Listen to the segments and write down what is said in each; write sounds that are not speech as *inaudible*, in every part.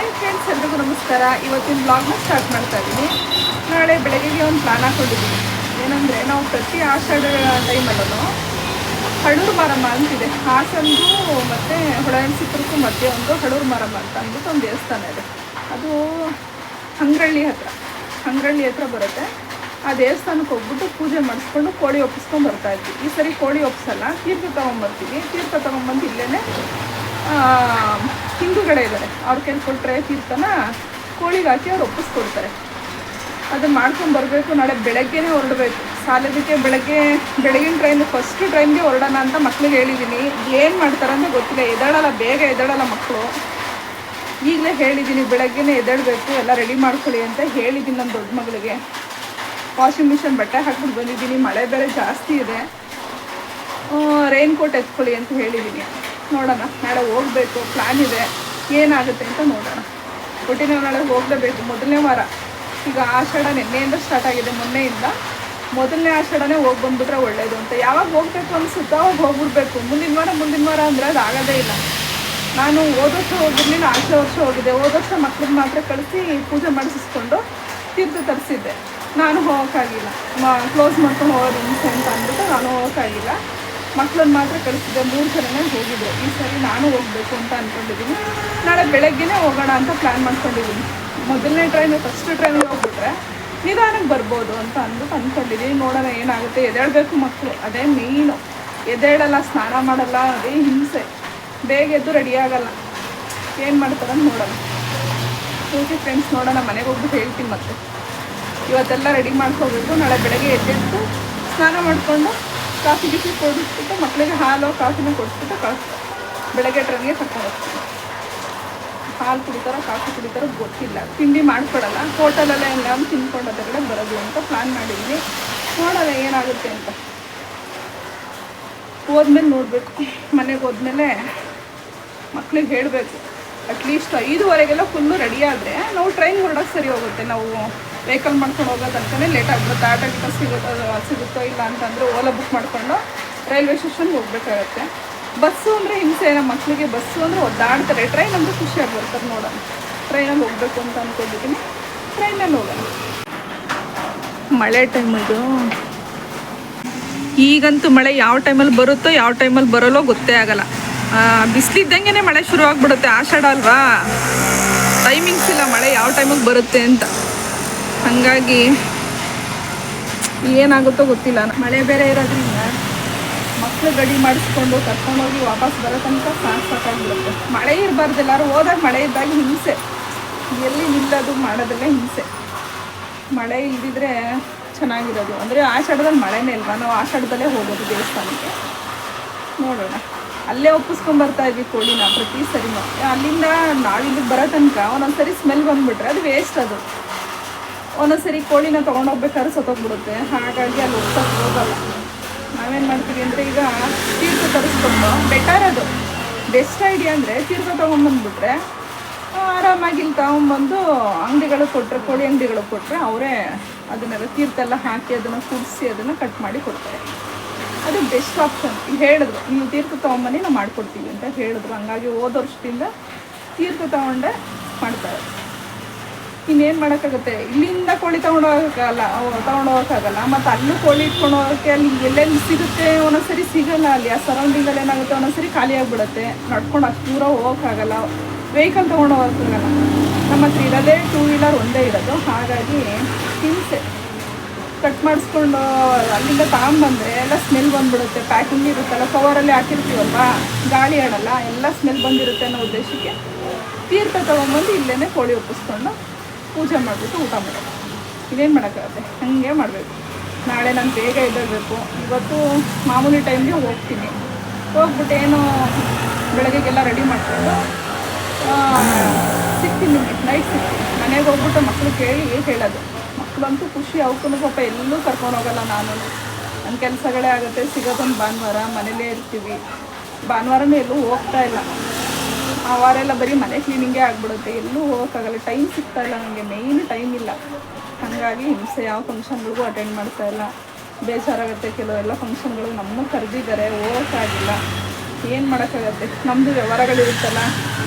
Hi friends ಎಲ್ರಿಗೂ ನಮಸ್ಕಾರ. ಇವತ್ತಿನ ಬ್ಲಾಗ್ನ ಸ್ಟಾರ್ಟ್ ಮಾಡ್ತಾ ಇದ್ದೀನಿ ನಾಳೆ ಬೆಳಗ್ಗೆಗೆ ಒಂದು ಪ್ಲಾನ್ ಹಾಕೊಂಡಿದ್ದೀನಿ ಏನಂದರೆ, ನಾವು ಪ್ರತಿ ಆಷಾಢ ಟೈಮಲ್ಲೂ ಹಳೂರು ಮಾರಮ್ಮ ಅಂತಿದೆ. ಹಾಸನಗೂ ಮತ್ತು ಹೊಳೆಸಿಪುರಕ್ಕೂ ಮಧ್ಯೆ ಒಂದು ಹಳೂರು ಮಾರಮ್ಮ ಅಂತ ಅಂದ್ಬಿಟ್ಟು ಒಂದು ದೇವಸ್ಥಾನ ಇದೆ. ಅದು ಹಂಗ್ರಳ್ಳಿ ಹತ್ರ. ಹಂಗ್ರಳ್ಳಿ ಹತ್ರ ಬರುತ್ತೆ. ಆ ದೇವಸ್ಥಾನಕ್ಕೆ ಹೋಗ್ಬಿಟ್ಟು ಪೂಜೆ ಮಾಡಿಸ್ಕೊಂಡು ಕೋಳಿ ಒಪ್ಪಿಸ್ಕೊಂಡು ಬರ್ತಾ ಇದ್ವಿ. ಈ ಸರಿ ಕೋಳಿ ಒಪ್ಪಿಸಲ್ಲ ತೀರ್ಥ ತೊಗೊಂಬರ್ತೀವಿ. ತೀರ್ಥ ತೊಗೊಂಬಂದು ಇಲ್ಲೇ ಹಿಂದೂಗಡೆ ಇದ್ದಾರೆ. ಅವ್ರು ಕೊಟ್ಟರೆ ತೀರ್ಥನ ಕೋಳಿಗೆ ಹಾಕಿ ಅವ್ರು ಒಪ್ಪಿಸ್ಕೊಡ್ತಾರೆ. ಅದು ಮಾಡ್ಕೊಂಡು ಬರಬೇಕು. ನಾಳೆ ಬೆಳಗ್ಗೆನೇ ಹೊರಡಬೇಕು. ಸಾಲದಕ್ಕೆ ಬೆಳಗ್ಗೆ, ಬೆಳಗಿನ ಟ್ರೈನ್ ಫಸ್ಟ್ ಟ್ರೈನ್ಗೆ ಹೊರಡೋಣ ಅಂತ ಮಕ್ಳಿಗೆ ಹೇಳಿದ್ದೀನಿ ಏನು ಮಾಡ್ತಾರೆ ಅಂತ ಗೊತ್ತಿಲ್ಲ. ಎದ್ದೇಳಲ್ಲ, ಬೇಗ ಎದ್ದೇಳಲ್ಲ ಮಕ್ಕಳು ಈಗಲೇ ಹೇಳಿದ್ದೀನಿ ಬೆಳಗ್ಗೆನೇ ಎದ್ದೇಳಬೇಕು. ಎಲ್ಲ ರೆಡಿ ಮಾಡ್ಕೊಳ್ಳಿ ಅಂತ ಹೇಳಿದ್ದೀನಿ ನನ್ನ ದೊಡ್ಡ ಮಗಳಿಗೆ. ವಾಷಿಂಗ್ ಮಿಷಿನ್ ಬಟ್ಟೆ ಹಾಕ್ಬಿಟ್ಟು ಬಂದಿದ್ದೀನಿ. ಮಳೆ ಬೇರೆ ಜಾಸ್ತಿ ಇದೆ. ರೈನ್ ಕೋಟ್ ಎತ್ಕೊಳ್ಳಿ ಅಂತ ಹೇಳಿದ್ದೀನಿ ನೋಡೋಣ. ನಾಳೆ ಹೋಗಬೇಕು ಪ್ಲ್ಯಾನ್ ಇದೆ. ಏನಾಗುತ್ತೆ ಅಂತ ನೋಡೋಣ. ಒಟ್ಟಿನ ನಾಳೆ ಹೋಗಲೇಬೇಕು, ಮೊದಲನೇ ವಾರ. ಈಗ ಆಷಾಢ ನಿನ್ನೆಯಿಂದ ಸ್ಟಾರ್ಟ್ ಆಗಿದೆ, ಮೊನ್ನೆಯಿಂದ. ಮೊದಲನೇ ಆಷಾಢನೇ ಹೋಗಿ ಬಂದ್ಬಿಟ್ರೆ ಒಳ್ಳೇದು ಅಂತ. ಯಾವಾಗ ಹೋಗಬೇಕು ಅನಿಸುತ್ತೋ ಅವಾಗ ಹೋಗ್ಬಿಡ್ಬೇಕು. ಮುಂದಿನ ವಾರ ಮುಂದಿನ ವಾರ ಅಂದರೆ ಅದು ಆಗೋದೇ ಇಲ್ಲ. ನಾನು ಹೋದ ವರ್ಷ ಹೋಗಿರ್ಲಿಲ್ಲ ಆಚೆ ವರ್ಷ ಹೋಗಿದ್ದೆ ಹೋದ ಮಕ್ಳನ್ನ ಮಾತ್ರ ಕಳಿಸಿ ಪೂಜೆ ಮಾಡಿಸ್ಕೊಂಡು ತೀರ್ಥ ತರಿಸಿದ್ದೆ. ನಾನು ಹೋಗೋಕ್ಕಾಗಿಲ್ಲ. ಕ್ಲೋಸ್ ಮಾಡ್ಕೊಂಡು ಹೋಗೋದು ಅಂತ ಅಂದ್ಬಿಟ್ಟು ನಾನು ಹೋಗೋಕ್ಕಾಗಿಲ್ಲ. ಮಕ್ಳನ್ನ ಮಾತ್ರ ಕಳಿಸಿದ್ದೆ ಮೂರು ಜನನೇ ಹೋಗಿದ್ದೆ ಈ ಸರಿ ನಾನು ಹೋಗಬೇಕು ಅಂತ ಅಂದ್ಕೊಂಡಿದ್ದೀನಿ ನಾಳೆ ಬೆಳಗ್ಗೆನೇ ಹೋಗೋಣ ಅಂತ ಪ್ಲ್ಯಾನ್ ಮಾಡ್ಕೊಂಡಿದ್ದೀನಿ. ಮೊದಲನೇ ಟ್ರೈನ್ ಫಸ್ಟ್ ಟ್ರೈನಿಗೆ ಹೋಗ್ಬಿಟ್ರೆ ನಿಧಾನಕ್ಕೆ ಬರ್ಬೋದು ಅಂತ ಅಂದ್ಬಿಟ್ಟು ಅಂದ್ಕೊಂಡಿದ್ದೀನಿ ನೋಡೋಣ ಏನಾಗುತ್ತೆ. ಎದೇಳ್ಬೇಕು ಮಕ್ಕಳು ಅದೇ ಮೇಯ್ನು ಎದೇಳಲ್ಲ ಸ್ನಾನ ಮಾಡಲ್ಲ. ಅದೇ ಹಿಂಸೆ. ಬೇಗ ಎದ್ದು ರೆಡಿ ಆಗಲ್ಲ. ಏನು ಮಾಡ್ತಾರಂತ ನೋಡೋಣ. ಓಕೆ ಫ್ರೆಂಡ್ಸ್ ನೋಡೋಣ. ಮನೆಗೆ ಹೋಗ್ಬಿಟ್ಟು ಹೇಳ್ತೀನಿ ಮತ್ತೆ. ಇವತ್ತೆಲ್ಲ ರೆಡಿ ಮಾಡ್ಕೋಬೇಕು ನಾಳೆ ಬೆಳಗ್ಗೆ ಎದ್ದೆದ್ದು ಸ್ನಾನ ಮಾಡಿಕೊಂಡು ಕಾಫಿ ಬಿಸಿ ಕೊಡಿಸ್ಬಿಟ್ಟು ಮಕ್ಕಳಿಗೆ ಹಾಲು, ಕಾಫಿನ ಕೊಡಿಸ್ಬಿಟ್ಟು ಕಳಿಸ್ತಾರೆ ಬೆಳಗ್ಗೆ ಟ್ರೈನ್ಗೆ ಕರ್ಕೊಂಡು ಹೋಗ್ತೀನಿ. ಹಾಲು ಕುಡಿತಾರೋ, ಕಾಫಿ ಕುಡಿತಾರ ಗೊತ್ತಿಲ್ಲ. ತಿಂಡಿ ಮಾಡ್ಕೊಡಲ್ಲ. ಹೋಟೆಲಲ್ಲೇ ಎಲ್ಲ ತಿನ್ಕೊಂಡು ಅದರಗಡೆ ಬರೋದು ಅಂತ ಪ್ಲ್ಯಾನ್ ಮಾಡಿದ್ವಿ ನೋಡೋಲ್ಲ ಏನಾಗುತ್ತೆ ಅಂತ. ಹೋದ್ಮೇಲೆ ನೋಡಬೇಕು. ಮನೆಗೆ ಹೋದ್ಮೇಲೆ ಮಕ್ಳಿಗೆ ಹೇಳಬೇಕು. ಅಟ್ಲೀಸ್ಟ್ ಐದುವರೆಗೆಲ್ಲ ಫುಲ್ಲು ರೆಡಿ ಆದರೆ ನಾವು ಟ್ರೈನ್ ಹೊರಡೋಕೆ ಸರಿ ಹೋಗುತ್ತೆ. ನಾವು ವೆಹಿಕಲ್ ಮಾಡ್ಕೊಂಡು ಹೋಗೋ ತನಕನೇ ಲೇಟ್ ಆಗ್ಬಿಡುತ್ತೆ. ಆಟೋ ಗಿಟ ಸಿಗುತ್ತೋ ಸಿಗುತ್ತೋ ಇಲ್ಲ ಅಂತಂದರೆ ಓಲಾ ಬುಕ್ ಮಾಡಿಕೊಂಡು ರೈಲ್ವೆ ಸ್ಟೇಷನ್ಗೆ ಹೋಗ್ಬೇಕಾಗತ್ತೆ. ಬಸ್ಸು ಅಂದರೆ ಹಿಂಸೆ ನಮ್ಮ ಮಕ್ಕಳಿಗೆ ಬಸ್ಸು ಅಂದರೆ ಒದ್ದಾಡ್ತಾರೆ. ಟ್ರೈನ್ ಅಂದರೆ ಖುಷಿಯಾಗಿ ಬರ್ತಾರೆ ನೋಡೋಣ. ಟ್ರೈನಲ್ಲಿ ಹೋಗಬೇಕು ಅಂತ ಅಂದ್ಕೊಂಡಿದ್ದೀನಿ ಟ್ರೈನಲ್ಲಿ ಹೋಗೋಣ. ಮಳೆ ಟೈಮ್ ಇದು ಈಗಂತೂ ಮಳೆ ಯಾವ ಟೈಮಲ್ಲಿ ಬರುತ್ತೋ, ಯಾವ ಟೈಮಲ್ಲಿ ಬರೋಲ್ಲೋ ಗೊತ್ತೇ ಆಗಲ್ಲ. ಬಿಸಿಲಿದ್ದಂಗೆ ಮಳೆ ಶುರು ಆಗಿಬಿಡುತ್ತೆ ಆಷಾಢ ಅಲ್ವಾ? ಟೈಮಿಂಗ್ಸ್ ಇಲ್ಲ ಮಳೆ ಯಾವ ಟೈಮಿಗೆ ಬರುತ್ತೆ ಅಂತ. ಹಾಗಾಗಿ ಏನಾಗುತ್ತೋ ಗೊತ್ತಿಲ್ಲ. ಮಳೆ ಬೇರೆ ಇರೋದ್ರಿಂದ ಮಕ್ಕಳು ಗಡಿ ಮಾಡಿಸ್ಕೊಂಡು ಕರ್ಕೊಂಡೋಗಿ ವಾಪಸ್ ಬರೋ ತನಕ ಸಾಕು ಸಾಕಾಗ್ಬಿಡುತ್ತೆ. ಮಳೆ ಇರಬಾರ್ದು, ಎಲ್ಲರೂ ಹೋದಾಗ ಮಳೆ ಇದ್ದಾಗ ಹಿಂಸೆ. ಎಲ್ಲಿ ನಿಲ್ಲೋದು ಮಾಡೋದಲ್ಲೇ ಹಿಂಸೆ. ಮಳೆ ಇಲ್ದಿದ್ರೆ ಚೆನ್ನಾಗಿರೋದು. ಅಂದರೆ ಆಷಾಢದಲ್ಲಿ ಮಳೆನೇ ಇಲ್ವಾ? ನಾವು ಆಷಾಢದಲ್ಲೇ ಹೋಗೋದು ದೇವಸ್ಥಾನಕ್ಕೆ. ನೋಡೋಣ. ಅಲ್ಲೇ ಒಪ್ಪಿಸ್ಕೊಂಡ್ ಬರ್ತಾ ಇದ್ವಿ ಕೋಳಿನ ಪ್ರತಿ ಸರಿ ಅಲ್ಲಿಂದ ನಾವಿಲ್ಲಿಗೆ ಬರೋ ತನಕ ಒಂದೊಂದ್ಸರಿ ಸ್ಮೆಲ್ ಬಂದುಬಿಟ್ರೆ ಅದು ವೇಸ್ಟ್ ಅದು. ಒಂದೊಂದ್ಸರಿ ಕೋಳಿನ ತೊಗೊಂಡೋಗ್ಬೇಕಾದ್ರೆ ಸತ್ತೋಗ್ಬಿಡುತ್ತೆ. ಹಾಗಾಗಿ ಅಲ್ಲಿ ಹೋಗ್ತಾ ಹೋಗಲ್ಲ. ನಾವೇನು ಮಾಡ್ತೀವಿ ಅಂದರೆ ಈಗ ತೀರ್ಥ ತರಿಸ್ಕೊಂಡು, ಬೆಟರ್ ಅದು. ಬೆಸ್ಟ್ ಐಡಿಯಾ ಅಂದರೆ ತೀರ್ಥ ತೊಗೊಂಬಂದ್ಬಿಟ್ರೆ ಆರಾಮಾಗಿ ಇಲ್ಲಿ ತಗೊಂಬಂದು ಅಂಗಡಿಗಳು ಕೊಟ್ಟರೆ ಕೋಳಿ ಅಂಗಡಿಗಳು ಕೊಟ್ಟರೆ ಅವರೇ ಅದನ್ನೆಲ್ಲ ತೀರ್ಥ ಎಲ್ಲ ಹಾಕಿ ಅದನ್ನು ಕುಡಿಸಿ ಅದನ್ನು ಕಟ್ ಮಾಡಿ ಕೊಡ್ತಾರೆ. ಅದು ಬೆಸ್ಟ್ ಆಪ್ಷನ್ ಹೇಳಿದ್ರು, ನೀವು ತೀರ್ಥ ತೊಗೊಂಬನ್ನಿ ನಾವು ಮಾಡಿಕೊಡ್ತೀವಿ ಅಂತ ಹೇಳಿದ್ರು. ಹಂಗಾಗಿ ಹೋದ ವರ್ಷದಿಂದ ತೀರ್ಥ ತೊಗೊಂಡೆ ಮಾಡ್ತಾರೆ. ಇನ್ನೇನು ಮಾಡೋಕ್ಕಾಗುತ್ತೆ? ಇಲ್ಲಿಂದ ಕೋಳಿ ತೊಗೊಂಡು ಹೋಗೋಕ್ಕಾಗಲ್ಲ ತೊಗೊಂಡು ಮತ್ತು ಅಲ್ಲೂ ಕೋಳಿ ಇಟ್ಕೊಂಡು ಹೋಗೋಕ್ಕೆ ಅಲ್ಲಿ ಎಲ್ಲೆಲ್ಲಿ ಸಿಗುತ್ತೆ ಒಂದೊಂದ್ಸರಿ ಸಿಗಲ್ಲ. ಅಲ್ಲಿ ಆ ಸರೌಂಡಿಂಗಲ್ಲಿ ಏನಾಗುತ್ತೆ, ಒಂದೊಂದ್ಸರಿ ಖಾಲಿ ಆಗಿಬಿಡುತ್ತೆ. ನಡ್ಕೊಂಡು ಅಷ್ಟು ದೂರ ಹೋಗೋಕ್ಕಾಗಲ್ಲ. ವೆಹಿಕಲ್ ತೊಗೊಂಡು ಹೋಗೋಕ್ಕಾಗಲ್ಲ ನಮ್ಮ ಹತ್ರ ಇರೋದೇ ಟೂ ವೀಲರ್ ಒಂದೇ ಇರೋದು. ಹಾಗಾಗಿ ಹಿಂಸೆ. ಕಟ್ ಮಾಡಿಸ್ಕೊಂಡು ಅಲ್ಲಿಂದ ತಗೊಂಬಂದರೆ ಎಲ್ಲ ಸ್ಮೆಲ್ ಬಂದ್ಬಿಡುತ್ತೆ. ಪ್ಯಾಕಿಂಗ್ ಇರುತ್ತಲ್ಲ ಕವರಲ್ಲಿ ಹಾಕಿರ್ತೀವಲ್ವಾ? ಗಾಳಿ ಆಡಲ್ಲ, ಎಲ್ಲ ಸ್ಮೆಲ್ ಬಂದಿರುತ್ತೆ ಅನ್ನೋ ಉದ್ದೇಶಕ್ಕೆ ತೀರ್ಥ ತೊಗೊಂಬಂದು ಇಲ್ಲೇ ಕೋಳಿ ಒಪ್ಪಿಸ್ಕೊಂಡು ಪೂಜೆ ಮಾಡಿಬಿಟ್ಟು ಊಟ ಮಾಡೋದು. ಇದೇನು ಮಾಡೋಕ್ಕಾಗುತ್ತೆ? ಹಾಗೆ ಮಾಡಬೇಕು. ನಾಳೆ ನಾನು ಬೇಗ ಎದ್ದೇಳಬೇಕು. ಇವತ್ತು ಮಾಮೂಲಿ ಟೈಮ್ಗೆ ಹೋಗ್ತೀನಿ. ಹೋಗ್ಬಿಟ್ಟು ಏನು ಬೆಳಗ್ಗೆಗೆಲ್ಲ ರೆಡಿ ಮಾಡಿಕೊಂಡು ಸಿಗ್ತೀನಿ ನಿಮಗೆ ನೈಟ್ ಸಿಗ್ತೀನಿ. ಮನೆಗೆ ಹೋಗ್ಬಿಟ್ಟು ಮಕ್ಕಳು ಕೇಳಿ ಹೇಳೋದು. ಮಕ್ಕಳಂತೂ ಖುಷಿ ಅವಕ್ಕೂ ಪಾಪ ಎಲ್ಲೂ ಕರ್ಕೊಂಡು ಹೋಗಲ್ಲ ನಾನು. ನನ್ನ ಕೆಲಸಗಳೇ ಆಗುತ್ತೆ. ಸಿಗೋದೊಂದು ಭಾನುವಾರ ಮನೇಲೇ ಇರ್ತೀವಿ. ಭಾನುವಾರನೂ ಎಲ್ಲೂ ಹೋಗ್ತಾ ಇಲ್ಲ. ಆ ವಾರ ಎಲ್ಲ ಬರೀ ಮನೆ ಕ್ಲೀನಿಂಗೇ ಆಗಿಬಿಡುತ್ತೆ. ಎಲ್ಲೂ ಹೋಗೋಕ್ಕಾಗಲ್ಲ. ಟೈಮ್ ಸಿಗ್ತಾ ಇಲ್ಲ ನನಗೆ ಮೇಯ್ನ್ ಟೈಮ್ ಇಲ್ಲ. ಹಾಗಾಗಿ ಹಿಂಸೆ ಯಾವ ಫಂಕ್ಷನ್ಗಳಿಗೂ ಅಟೆಂಡ್ ಮಾಡ್ತಾ ಇಲ್ಲ. ಬೇಜಾರಾಗುತ್ತೆ. ಕೆಲವೆಲ್ಲ ಫಂಕ್ಷನ್ಗಳು ನಮ್ಮನ್ನು ಕರೆದಿದ್ದಾರೆ. ಹೋಗೋಕ್ಕಾಗಿಲ್ಲ. ಏನು ಮಾಡೋಕ್ಕಾಗತ್ತೆ? ನಮ್ಮದು ವ್ಯವಹಾರಗಳಿರುತ್ತಲ್ಲ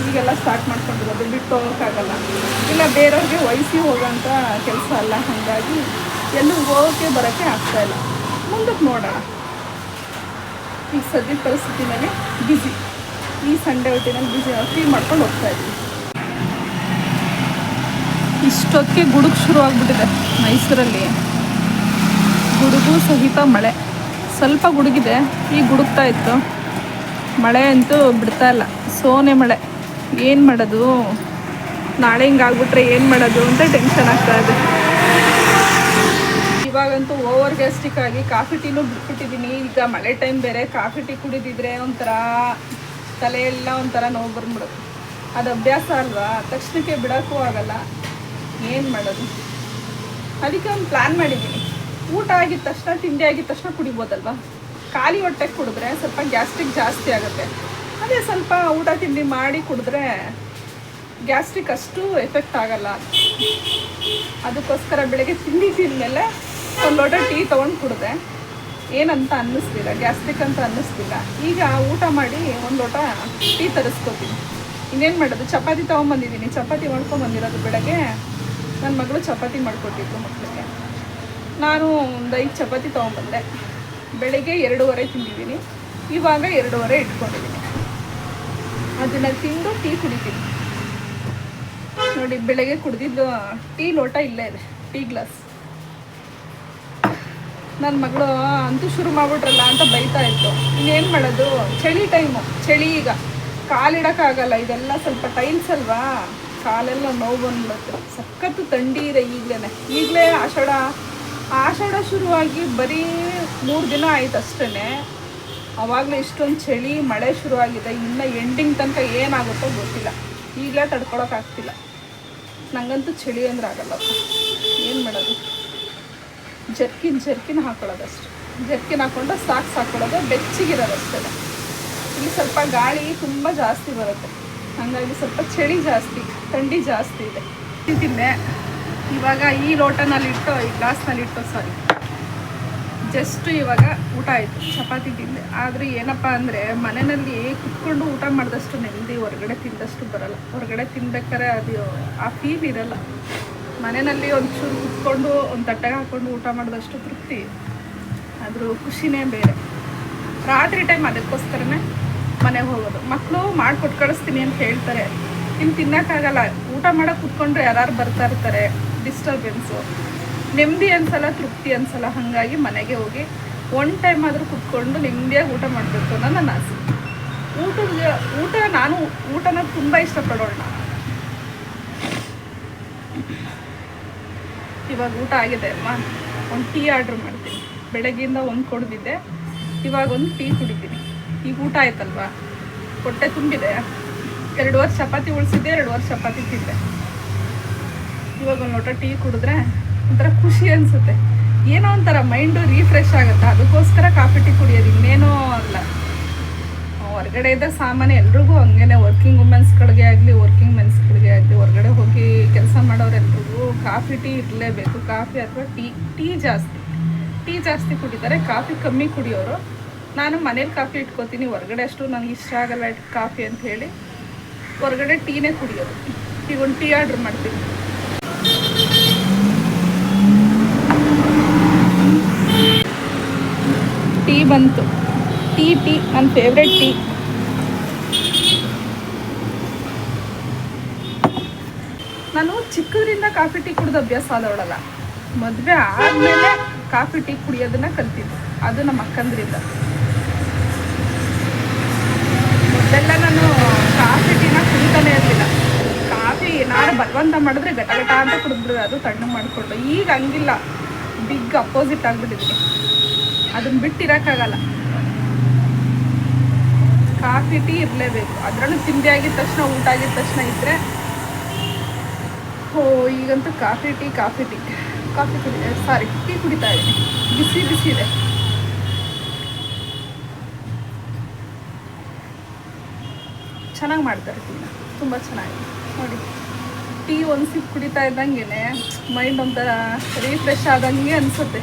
ಈಗೆಲ್ಲ ಸ್ಟಾರ್ಟ್ ಮಾಡ್ಕೊಂಡಿರೋದು ಬಿಟ್ಟು ಹೋಗೋಕ್ಕಾಗಲ್ಲ. ಇಲ್ಲ, ಬೇರೆಯವ್ರಿಗೆ ವಹಿಸಿ ಹೋಗೋಂಥ ಕೆಲಸ ಅಲ್ಲ. ಹಾಗಾಗಿ ಎಲ್ಲೂ ಹೋಗೋಕ್ಕೆ ಬರೋಕ್ಕೆ ಆಗ್ತಾಯಿಲ್ಲ ಮುಂದಕ್ಕೆ ನೋಡೋಣ. ಈಗ ಸದ್ಯ ಪರಿಸ್ಥಿತಿನಲ್ಲಿ ಬ್ಯುಸಿ ಈ ಸಂಡೇ ಹೊತ್ತಿನಲ್ಲಿ ಬಿಸಿ ಫ್ರೀ ಮಾಡ್ಕೊಂಡು ಹೋಗ್ತಾ ಇದ್ವಿ. ಇಷ್ಟೊತ್ತಿಗೆ ಗುಡುಗು ಶುರು ಆಗಿಬಿಟ್ಟಿದೆ ಮೈಸೂರಲ್ಲಿ. ಗುಡುಗು ಸಹಿತ ಮಳೆ. ಸ್ವಲ್ಪ ಗುಡುಗಿದೆ ಈಗ ಗುಡುಗ್ತಾ ಇತ್ತು. ಮಳೆ ಅಂತೂ ಬಿಡ್ತಾ ಇಲ್ಲ. ಸೋನೆ ಮಳೆ. ಏನು ಮಾಡೋದು? ನಾಳೆ ಹಿಂಗಾಗ್ಬಿಟ್ರೆ ಏನು ಮಾಡೋದು ಅಂತ ಟೆನ್ಷನ್ ಆಗ್ತಾ ಇದೆ. ಇವಾಗಂತೂ ಓವರ್ ಗ್ಯಾಸ್ಟಿಕ್ ಆಗಿ ಕಾಫಿ ಟೀನು ಬಿಟ್ಬಿಟ್ಟಿದ್ದೀನಿ. ಈಗ ಮಳೆ ಟೈಮ್ ಬೇರೆ, ಕಾಫಿ ಟೀ ಕುಡಿದಿದ್ರೆ ಒಂಥರ ತಲೆ ಎಲ್ಲ ಒಂಥರ ನೋವು ಬಂದ್ಬಿಡುತ್ತೆ. ಅದು ಅಭ್ಯಾಸ ಅಲ್ವಾ? ತಕ್ಷಣಕ್ಕೆ ಬಿಡೋಕ್ಕೂ ಆಗಲ್ಲ. ಏನು ಮಾಡೋದು? ಅದಕ್ಕೆ ಒಂದು ಪ್ಲ್ಯಾನ್ ಮಾಡಿದ್ದೀನಿ ಊಟ ಆಗಿದ ತಕ್ಷಣ, ತಿಂಡಿ ಆಗಿದ ತಕ್ಷಣ ಕುಡಿಬೋದಲ್ವಾ? ಖಾಲಿ ಹೊಟ್ಟೆಗೆ ಕುಡಿದ್ರೆ ಸ್ವಲ್ಪ ಗ್ಯಾಸ್ಟ್ರಿಕ್ ಜಾಸ್ತಿ ಆಗುತ್ತೆ. ಅದೇ ಸ್ವಲ್ಪ ಊಟ, ತಿಂಡಿ ಮಾಡಿ ಕುಡಿದ್ರೆ ಗ್ಯಾಸ್ಟ್ರಿಕ್ ಅಷ್ಟು ಎಫೆಕ್ಟ್ ಆಗಲ್ಲ. ಅದಕ್ಕೋಸ್ಕರ ಬೆಳಗ್ಗೆ ತಿಂಡಿ ತಿಂದಮೇಲೆ ಒಂದು ಲೋಟ ಟೀ ತೊಗೊಂಡು ಕುಡಿದೆ. ಏನಂತ ಅನ್ನಿಸ್ತಿಲ್ಲ ಗ್ಯಾಸ್ಟ್ರಿಕ್ ಅಂತ ಅನ್ನಿಸ್ತಿಲ್ಲ ಈಗ ಊಟ ಮಾಡಿ ಒಂದು ಲೋಟ ಟೀ ತರಿಸ್ಕೋತೀನಿ. ಇನ್ನೇನು ಮಾಡೋದು? ಚಪಾತಿ ತೊಗೊಂಬಂದಿದ್ದೀನಿ. ಚಪಾತಿ ಮಾಡ್ಕೊಂಬಂದಿರೋದು ಬೆಳಗ್ಗೆ. ನನ್ನ ಮಗಳು ಚಪಾತಿ ಮಾಡಿಕೊಟ್ಟಿದ್ದು ಮಕ್ಕಳಿಗೆ ನಾನು ಒಂದು ಐದು ಚಪಾತಿ ತೊಗೊಂಬಂದೆ. ಬೆಳಗ್ಗೆ ಎರಡೂವರೆ ತಿಂದಿದ್ದೀನಿ. ಇವಾಗ ಎರಡೂವರೆ ಇಟ್ಕೊಂಡಿದ್ದೀನಿ. ಅದನ್ನು ತಿಂದು ಟೀ ಕುಡಿತೀನಿ. ನೋಡಿ, ಬೆಳಗ್ಗೆ ಕುಡಿದಿದ್ದು ಟೀ ಲೋಟ ಇಲ್ಲೇ ಇದೆ, ಟೀ ಗ್ಲಾಸ್. ನನ್ನ ಮಗಳು ಅಂತೂ ಶುರು ಮಾಡ್ಬಿಟ್ರಲ್ಲ ಅಂತ ಬೈತಾ ಇತ್ತು. ಇನ್ನೇನು ಮಾಡೋದು? ಚಳಿ ಟೈಮು ಚಳಿ ಈಗ. ಕಾಲಿಡೋಕ್ಕಾಗಲ್ಲ ಇದೆಲ್ಲ ಸ್ವಲ್ಪ ಟೈಲ್ಸ್ ಅಲ್ವಾ? ಕಾಲೆಲ್ಲ ನೋವು ಬಂದ್ಬಿಡುತ್ತೆ. ಸಖತ್ತು ಥಂಡಿ ಇದೆ ಈಗಲೇ ಈಗಲೇ ಆಷಾಢ ಆಷಾಢ ಶುರುವಾಗಿ ಬರೀ ಮೂರು ದಿನ ಆಯ್ತು ಅಷ್ಟೇ ಅವಾಗಲೇ ಇಷ್ಟೊಂದು ಚಳಿ, ಮಳೆ ಶುರುವಾಗಿದೆ. ಇನ್ನು ಎಂಡಿಂಗ್ ತನಕ ಏನಾಗುತ್ತೋ ಗೊತ್ತಿಲ್ಲ. ಈಗಲೇ ತಡ್ಕೊಳಕ್ಕಾಗ್ತಿಲ್ಲ. ನನಗಂತೂ ಚಳಿ ಅಂದ್ರೆ ಆಗಲ್ಲ. ಏನು ಮಾಡೋದು? ಜರ್ಕಿನ್ ಜರ್ಕಿನ್ ಹಾಕೊಳ್ಳೋದಷ್ಟೆ. ಜರ್ಕಿನ್ ಹಾಕ್ಕೊಂಡು ಸಾಕ್ಸ್ ಹಾಕೊಳ್ಳೋದು, ಬೆಚ್ಚಗಿರೋದಷ್ಟೇ. ಇಲ್ಲಿ ಸ್ವಲ್ಪ ಗಾಳಿ ತುಂಬ ಜಾಸ್ತಿ ಬರುತ್ತೆ. ಹಾಗಾಗಿ ಸ್ವಲ್ಪ ಚಳಿ ಜಾಸ್ತಿ, ಥಂಡಿ ಜಾಸ್ತಿ ಇದೆ. ತಿಂದೆ ಇವಾಗ ಈ ಲೋಟನಲ್ಲಿ ಇಟ್ಟು, ಈ ಗ್ಲಾಸ್ನಲ್ಲಿ ಇಟ್ಟು ಸಾರಿ ಜಸ್ಟ್ ಇವಾಗ ಊಟ ಆಯಿತು. ಚಪಾತಿ ತಿಂದೆ. ಆದರೆ ಏನಪ್ಪ ಅಂದರೆ ಮನೆಯಲ್ಲಿ ಕುತ್ಕೊಂಡು ಊಟ ಮಾಡಿದಷ್ಟು ನೆಮ್ಮದಿ, ಹೊರಗಡೆ ತಿಂದಷ್ಟು ಬರಲ್ಲ. ಹೊರಗಡೆ ತಿನ್ಬೇಕಾದ್ರೆ ಅದು ಆ ಫೀಲ್ ಇರಲ್ಲ. ಮನೆಯಲ್ಲಿ ಒಂಚೂರು ಕುತ್ಕೊಂಡು ಒಂದು ತಟ್ಟೆಗೆ ಹಾಕ್ಕೊಂಡು ಊಟ ಮಾಡಿದಷ್ಟು ತೃಪ್ತಿ. ಅದ್ರ ಖುಷಿನೇ ಬೇರೆ. ರಾತ್ರಿ ಟೈಮ್ ಅದಕ್ಕೋಸ್ಕರನೇ ಮನೆಗೆ ಹೋಗೋದು. ಮಕ್ಕಳು ಮಾಡಿಕೊಟ್ಟು ಕಳಿಸ್ತೀನಿ ಅಂತ ಹೇಳ್ತಾರೆ. ಇನ್ನು ತಿನ್ನೋಕ್ಕಾಗಲ್ಲ. ಊಟ ಮಾಡೋಕೆ ಕುತ್ಕೊಂಡ್ರೆ ಯಾರು ಬರ್ತಾ ಇರ್ತಾರೆ. ಡಿಸ್ಟರ್ಬೆನ್ಸು ನೆಮ್ಮದಿ ಅನ್ಸಲ್ಲ, ತೃಪ್ತಿ ಅನ್ಸಲ್ಲ. ಹಾಗಾಗಿ ಮನೆಗೆ ಹೋಗಿ ಒನ್ ಟೈಮ್ ಆದರೂ ಕುತ್ಕೊಂಡು ನೆಮ್ಮದಿಯಾಗಿ ಊಟ ಮಾಡಬೇಕು ಅನ್ನೋ ನನ್ನ ಆಸೆ. ಊಟದ ಊಟ ನಾನು, ಊಟನ ತುಂಬ ಇಷ್ಟಪಡೋಣ ಇವಾಗ ಊಟ ಆಗಿದೆ ಅಮ್ಮ ಒಂದು ಟೀ ಆರ್ಡ್ರ್ ಮಾಡ್ತೀನಿ. ಬೆಳಗ್ಗೆಯಿಂದ ಒಂದು ಕೊಡ್ದಿದ್ದೆ. ಇವಾಗ ಒಂದು ಟೀ ಕುಡಿತೀನಿ. ಈಗ ಊಟ ಆಯ್ತಲ್ವಾ? ಹೊಟ್ಟೆ ತುಂಬಿದೆ. ಎರಡು ವರ್ಷ ಚಪಾತಿ ಉಳಿಸಿದ್ದೆ, ಎರಡು ವರ್ಷ ಚಪಾತಿ ತಿಂದೆ. ಇವಾಗ ಒಂದು ಲೋಟ ಟೀ ಕುಡಿದ್ರೆ ಒಂಥರ ಖುಷಿ ಅನಿಸುತ್ತೆ. ಏನೋ ಒಂಥರ ಮೈಂಡು ರೀಫ್ರೆಶ್ ಆಗುತ್ತೆ. ಅದಕ್ಕೋಸ್ಕರ ಕಾಫಿ ಟೀ ಕುಡಿಯೋದು ಇನ್ನೇನೋ ಅಲ್ಲ. ಹೊರಗಡೆ ಇದ್ದ ಸಾಮಾನ್ಯ ಎಲ್ರಿಗೂ ಹಂಗೇನೆ. ವರ್ಕಿಂಗ್ ವುಮೆನ್ಸ್ಗಳಿಗೆ ಆಗಲಿ ವರ್ಕಿಂಗ್ ಮೆನ್ಸ್ಗಳಿಗೆ ಆಗಲಿ ಹೊರಗಡೆ ಹೋಗಿ ಕೆಲಸ ಮಾಡೋರೆಲ್ರಿಗೂ ಕಾಫಿ ಟೀ ಇರಲೇಬೇಕು ಕಾಫಿ ಅಥವಾ ಟೀ ಟೀ ಜಾಸ್ತಿ. ಟೀ ಜಾಸ್ತಿ ಕುಡಿತಾರೆ, ಕಾಫಿ ಕಮ್ಮಿ ಕುಡಿಯೋರು. ನಾನು ಮನೇಲಿ ಕಾಫಿ ಇಟ್ಕೋತೀನಿ, ಹೊರಗಡೆ ಅಷ್ಟು ನನಗೆ ಇಷ್ಟ ಆಗಲ್ಲ ಕಾಫಿ ಅಂತ ಹೇಳಿ ಹೊರಗಡೆ ಟೀನೇ ಕುಡಿಯೋದು. ಈಗ ಒಂದು ಟೀ ಆರ್ಡ್ರ್ ಮಾಡ್ತೀನಿ. ಟೀ ಬಂತು. ಟೀ ಟೀ, ನನ್ನ ಫೇವ್ರೆಟ್ ಟೀ. ನಾನು ಚಿಕ್ಕದ್ರಿಂದ ಕಾಫಿ ಟೀ ಕುಡಿದು ಅಭ್ಯಾಸ ಆದವಳಲ್ಲ. ಮದುವೆ ಆದಮೇಲೆ ಕಾಫಿ ಟೀ ಕುಡಿಯೋದನ್ನ ಕಲ್ತಿದ್ದೆ. ಅದು ನಮ್ಮ ಅಕ್ಕಂದ್ರಿಂದ. ಮೊದಲೆಲ್ಲ ನಾನು ಕಾಫಿ ಟೀನ ಕುಡಿತಾನೆ ಇರಲಿಲ್ಲ. ಕಾಫಿ ಏನಾದ್ರು ಬಲವಂತ ಮಾಡಿದ್ರೆ ಗಟ ಗಟ ಅಂತ ಕುಡಿದ್ರು ಅದು ತಣ್ಣಗೆ ಮಾಡಿಕೊಂಡು. ಈಗ ಹಂಗಿಲ್ಲ. ಬಿಗ್ ಅಪೋಸಿಟ್ ಆಗಿಬಿಟ್ಟಿದ್ದೀನಿ ಅದನ್ನ ಬಿಟ್ಟಿರೋಕ್ಕಾಗಲ್ಲ. ಕಾಫಿ ಟೀ ಇರಲೇಬೇಕು. ಅದರಲ್ಲೂ ತಿಂಡಿ ಆಗಿದ ತಕ್ಷಣ, ಊಟ ಆಗಿದ ತಕ್ಷಣ ಇದ್ದರೆ ಓ ಈಗಂತೂ coffee tea coffee tea. Coffee ಕುಡಿ ಸಾರಿ ಟೀ ಕುಡಿತಾ ಇದ್ದೀನಿ. ಬಿಸಿ ಬಿಸಿ ಇದೆ. ಚೆನ್ನಾಗಿ ಮಾಡ್ತಾರೆ ಟೀನ. ತುಂಬ ಚೆನ್ನಾಗಿದೆ. ನೋಡಿ, ಟೀ ಒಂದು ಸಿಪ್ ಕುಡಿತಾ ಇದ್ದಂಗೆ ಮೈಂಡ್ ಒಂಥರ ರೀಫ್ರೆಶ್ ಆದಂಗೆ ಅನಿಸುತ್ತೆ.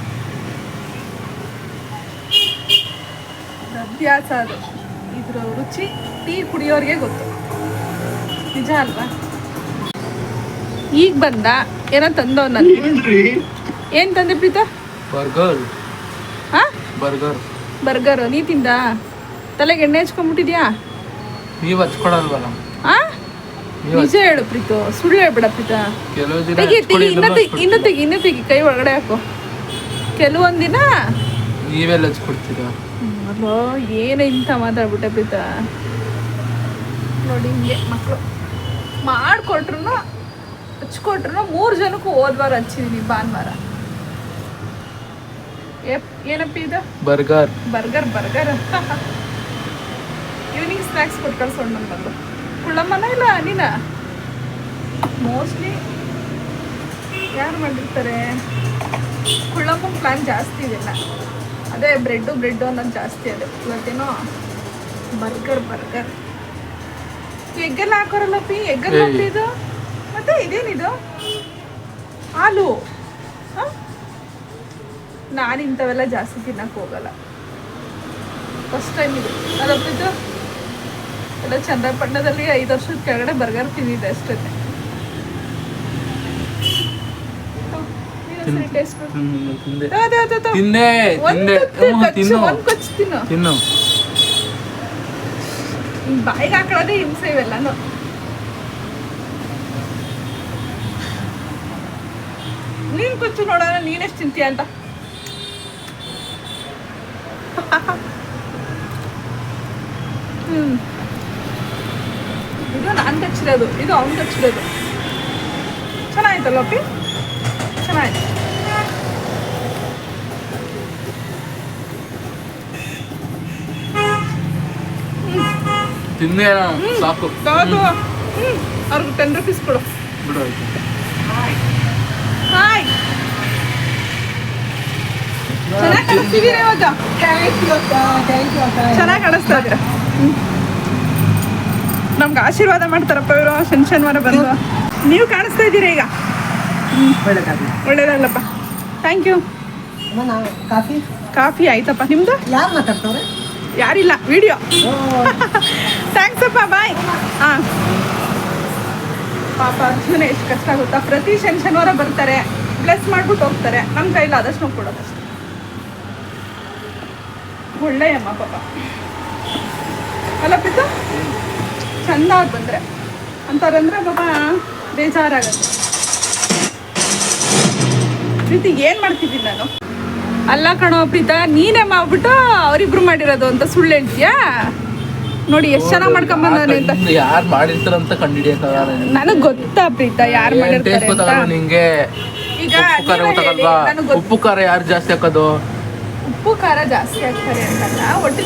ಅಭ್ಯಾಸ ಅದು. ಇದ್ರ ರುಚಿ, ಟೀ ಕುಡಿಯೋರಿಗೆ ಗೊತ್ತು. ನಿಜ ಅಲ್ವಾ? ಈಗ ಬಂದ ಏನೋ ತಂದವ್ ನನಗೆ ಏನು ತಂದೆ ಪ್ರೀತ? ಬರ್ಗರ್. ಹಾ? ಬರ್ಗರ್. ಬರ್ಗರ್ ನೀ ತಿಂದ? ತಲೆಗೆ ಎಣ್ಣೆ ಹಚ್ಕೊಂಡ್ಬಿಟ್ಟಿದ್ಯಾ ನೀವು ಹಚ್ಕೊಡಲ್ವಲ್ಲ ಆ? ನಿಜ ಹೇಳು ಪ್ರೀತು ಸುಳ್ಳು ಹೇಳ್ಬೇಡ ಪ್ರೀತಾ. ಕೆಲವು ದಿನ ತೆಗಿ ತೆಗಿ ಇನ್ನ ತೆಗಿ ಇನ್ನು ತೆಗಿ ಇನ್ನು ತೆಗಿ ಕೈ ಒಳಗಡೆ ಹಾಕು. ಕೆಲವೊಂದಿನ ನೀವೆಲ್ಲ ಹಚ್ಕೊಡ್ತೀರ? ಅಲ್ಲೋ ಏನು ಇಂಥ ಮಾತಾಡ್ಬಿಟ್ಟೆ ಪ್ರೀತಾ. ನೋಡಿ ಹಿಂಗೆ ಮಕ್ಕಳು ಮಾಡಿಕೊಟ್ರು ಹಚ್ಕೊಟ್ರು ಮೂರು ಜನಕ್ಕೂ ಹೋದ್ವಾರ ಹಚ್ಚಿದೀನಿ ಭಾನುವಾರ. ಏನಪ್ಪ ಇದು? Burger. Burger burger. Evening snacks ಕೊಟ್ಟು ಕಳ್ಸೋಣ ನನ್ನ ಕುಳ್ಳಮ್ಮನ ಇಲ್ಲ ನೀನ ಮೋಸ್ಟ್ಲಿ ಯಾರು ಮಾಡಿರ್ತಾರೆ? ಕುಳ್ಳಮ್ಮನ ಪ್ಲಾನ್ ಜಾಸ್ತಿ ಇದೆಲ್ಲ ಅದೇ ಬ್ರೆಡ್ಡು ಬ್ರೆಡ್ಡು ಅನ್ನೋದು ಜಾಸ್ತಿ ಅದೇ. ಇವತ್ತೇನೋ ಬರ್ಗರ್ ಬರ್ಗರ್. ಎಗ್ಗೆಲ್ಲ ಹಾಕೋರಲ್ಲ ಪಿ ಎಗ್ಗೆಲ್ಲ. ಇದು? ಮತ್ತೆ ಇದೇನಿದು? ಹಾಲು? ನಾನು ಇಂಥವೆಲ್ಲ ಜಾಸ್ತಿ ತಿನ್ನಕ್ಕೆ ಹೋಗಲ್ಲ. ಫಸ್ಟ್ ಟೈಮ್ ಇದು. ಅದೊಬ್ಬಿದ್ದು ಎಲ್ಲ ಚಂದ್ರಪಟ್ಟಣದಲ್ಲಿ ಐದು ವರ್ಷದ ಕೆಳಗಡೆ ಬರ್ಗರ್ ತಿಂದಿದ್ದೆ ಅಷ್ಟೇ. ಬಾಯಿಗೆ ಹಾಕೊಳ್ಳೋದೇ ಹಿಂಸೆ ಇವೆಲ್ಲನು ನೀನ್ ಕುಚ್ಚು ನೋಡೋಣ ನೀನೆಷ್ಟು ತಿಂತೀಯ ಅಂತ. ಹ್ಮ್. ಇದು ನಾನು ಕಚ್ಚಿರೋದು ಇದು ಅವ್ನು ಕಚ್ಚಿರೋದು. ಚೆನ್ನಾಯ್ತಲ್ಲ ಅಪ್ಪಿ ಚೆನ್ನಾಯ್ತು. ತಿಂದೆ ಸಾಕು. ಸಾಕು. ಹ್ಮ್. ಅವ್ರಿಗೆ ಟೆನ್ ರುಪೀಸ್ ಕೊಡು. ಬಿಡು ಹಾಯ್ ಚೆನ್ನಾಗಿ ಕಾಣಿಸ್ತಿದ್ದೀರಾ ಇವಾಗ? ಚೆನ್ನಾಗಿ ಕಾಣಿಸ್ತಾ ಇದ್ದೀರಾ? ನಮ್ಗೆ ಆಶೀರ್ವಾದ ಮಾಡ್ತಾರಪ್ಪ ಇವರು, ಶನಿ ಶನಿವಾರ ಬಂದು. ನೀವು ಕಾಣಿಸ್ತಾ ಇದ್ದೀರಾ ಈಗ? ಒಳ್ಳೇದಲ್ಲಪ್ಪ ಥ್ಯಾಂಕ್ ಯು ಕಾಫಿ ಕಾಫಿ ಆಯ್ತಪ್ಪ. ನಿಮ್ದು? ಯಾರು ಮಾತಾಡ್ತಾರೆ ಯಾರಿಲ್ಲ, ವಿಡಿಯೋ. *laughs* ಥ್ಯಾಂಕ್ಸ್ ಅಪ್ಪ ಬಾಯ್ ಹಾಂ ಪಾಪ ಜೀವನ ಎಷ್ಟು ಕಷ್ಟ ಆಗುತ್ತಾ ಪ್ರತಿ ಶನಿ ಶನಿವಾರ ಬರ್ತಾರೆ ಬ್ಲೆಸ್ ಮಾಡ್ಬಿಟ್ಟು ಹೋಗ್ತಾರೆ. ನಮ್ಮ ಕೈಲಿ ಆದಷ್ಟು ನಾವು ಕೊಡೋದಷ್ಟೆ. ಒಳ್ಳೆಯಮ್ಮ ಪಾಪ. ಅಲ್ಲ ಪಿತು ಚಂದ ಬಂದರೆ. ಅಂತಾರಂದ್ರೆ ಪಾಪ ಬೇಜಾರಾಗತ್ತೆ. ಪ್ರೀತಿ ಏನು ಮಾಡ್ತಿದ್ದೀನಿ ನಾನು? ಅಲ್ಲ ಕಣೋ ಪ್ರೀತ, ನೀನೇ ಮಾಡ್ಬಿಟ್ಟು ಅವರಿಬ್ರು ಮಾಡಿರೋದು ಅಂತ ಸುಳ್ಳು ಹೇಳ್ತೀಯಾ? ನೋಡಿ ಎಷ್ಟು ಚೆನ್ನಾಗಿ ಮಾಡ್ಕೊಂಬಂದಾನೆ ಅಂತ. ಯಾರು ಮಾಡಿರ್ತಾರಂತ ಅಂತ ಕಂಡಿಡಿಯಕ್ಕಾಗಲ್ಲ ನನಗೆ. ಗೊತ್ತಾ ಪ್ರೀತಾ ಯಾರು ಮಾಡಿರ್ತಾರೆ ಟೇಸ್ಟ್ ಗೊತ್ತಾಗಲ್ಲ ನಿಂಗೆ? ಈಗ ಉಪ್ಪು ಖಾರ ನೀವೇ ಗೊತ್ತಾಗಲ್ವಾ? ಹೇಳಿ, ನನಗ್ ಗೊತ್ತು. ಉಪ್ಪು ಖಾರ ಯಾರು ಜಾಸ್ತಿ ಹಾಕೋದು? ಉಪ್ಪು ಖಾರ ಜಾಸ್ತಿ ಹಾಕ್ತಾರೆ ಅಂತಲ್ಲ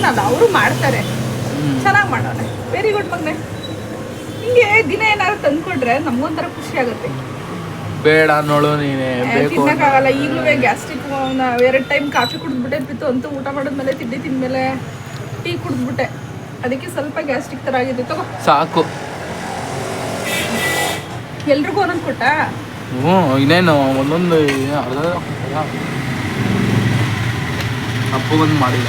ನಾನು ಅವರು ಮಾಡ್ತಾರೆ. ಚೆನ್ನಾಗಿ ಮಾಡೋಣ ವೆರಿ ಗುಡ್ ಮಗನೆ. ಹಿಂಗೆ ದಿನ ಏನಾದ್ರು ತಂದ್ಕೊಟ್ರೆ ನಮಗೊಂಥರ ಖುಷಿ ಆಗುತ್ತೆ. ಬೇಡ ನೋಡು ನೀನೆ ಬೇಕು ತಿನ್ನಕ್ಕಾಗಲ್ಲ. ಈಗಲೂ ಗ್ಯಾಸ್ಟ್ರಿಕ್ ಎರಡು ಟೈಮ್ ಕಾಫಿ ಕುಡಿದ್ಬಿಟ್ಟೆ ಬಿತ್ತು ಅಂತೂ ಊಟ ಮಾಡಿದ್ಮೇಲೆ ತಿಂಡಿ ತಿಂದ್ಮೇಲೆ ಟೀ ಕುಡಿದ್ಬಿಟ್ಟೆ. ಅದಕ್ಕೆ ಸ್ವಲ್ಪ ಗ್ಯಾಸ್ಟ್ರಿಕ್ ಥರ ಆಗಿದೆ ತಗೋ. ಸಾಕು. ಎಲ್ರಿಗೂ ಒಂದೊಂದು ಕೊಟ್ಟ? ಹ್ಞೂ ಇನ್ನೇನು ಒಂದೊಂದು ಅರ್ಧ ಅರ್ಧ ಅಪ್ಪಗೊಂದು ಮಾಡಿಲ್ಲ.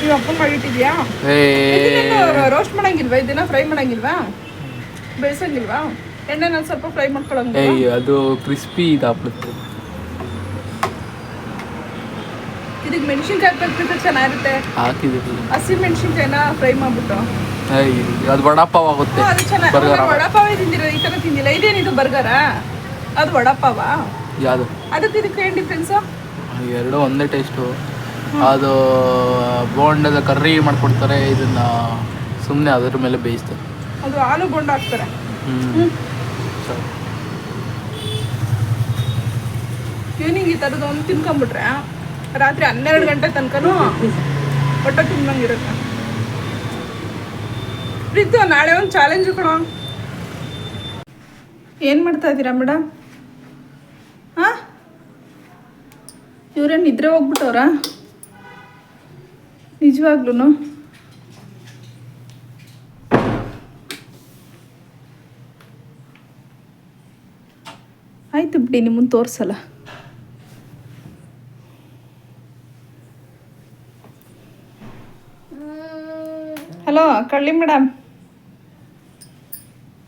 ನೀವು ಅಪ್ಪ ಮಾಡಿಟ್ಟಿದ್ಯಾ ರೋಸ್ಟ್ ಮಾಡಂಗಿಲ್ವಾ? ಇದನ್ನ ಫ್ರೈ ಮಾಡಂಗಿಲ್ವಾ? ಬೇಯಿಸಂಗಿಲ್ವಾ? ಎಣ್ಣೆನ ಸ್ವಲ್ಪ ಫ್ರೈ ಮಾಡ್ಕೊಳಂಗಿಲ್ಲ ಅದು ಕ್ರಿಸ್ಪಿ ಇದಾಗ್ಬಿಡುತ್ತೆ. ಇದಕ್ಕೆ ಮೆಣಸಿನ್ಕಾಯಿ ಹಾಕ್ಬಿಟ್ರೆ ಚೆನ್ನಾಗಿರುತ್ತೆ. ಹಾಕಿದಿರಲಿ ಹಸಿ ಮೆಣಸಿನ್ಕಾಯಿನ ಫ್ರೈ ಮಾಡ್ಬಿಟ್ಟು. ಅದು ವಡಾಪಾವ್ ಆಗುತ್ತೆ. ಅದು ಚೆನ್ನಾಗಿ ವಡಾಪಾವ ತಿಂದಿರ ಈ ಥರ ತಿಂದಿಲ್ಲ. ಇದೇನಿದು ಬರ್ಗರ? ಅದು ವಡಾಪಾವ? ಯಾವುದು? ಅದಕ್ಕೆ ಇದಕ್ಕೆ ಏನು ಡಿಫ್ರೆನ್ಸು ಎರಡು ಒಂದೇ ಟೇಸ್ಟು ಅದು ಬೋಂಡದ ಕರ್ರಿ ಮಾಡ್ಕೊಡ್ತಾರೆ ಇದನ್ನ ಸುಮ್ಮನೆ ಅದ್ರ ಮೇಲೆ ಬೇಯಿಸ್ತಾರೆ. ಅದು ಆಲೂ ಬೋಂಡ ಹಾಕ್ತಾರೆ. ಈವ್ನಿಂಗ್ ಈ ಥರದ್ದು ಒಂದು ತಿನ್ಕೊಂಬಿಟ್ರೆ ರಾತ್ರಿ ಹನ್ನೆರಡು ಗಂಟೆ ತನಕನೂ ಹೊಟ್ಟೆ ತುಂಬಂಗಿರುತ್ತೆ ಪ್ರೀತು, ನಾಳೆ ಒಂದು ಚಾಲೆಂಜ್ ಕೊಡೋ. ಏನು ಮಾಡ್ತಾ ಇದ್ದೀರಾ ಮೇಡಮ್ ಹಾಂ ಇವರೇನು ನಿದ್ರೆ ಹೋಗ್ಬಿಟ್ಟವ್ರಾ? ನಿಜವಾಗ್ಲೂ ಆಯಿತು ಬಿಡಿ ನಿಮ್ಮನ್ನು ತೋರಿಸಲ್ಲ. ಕಳ್ಳಿ ಮೇಡಮ್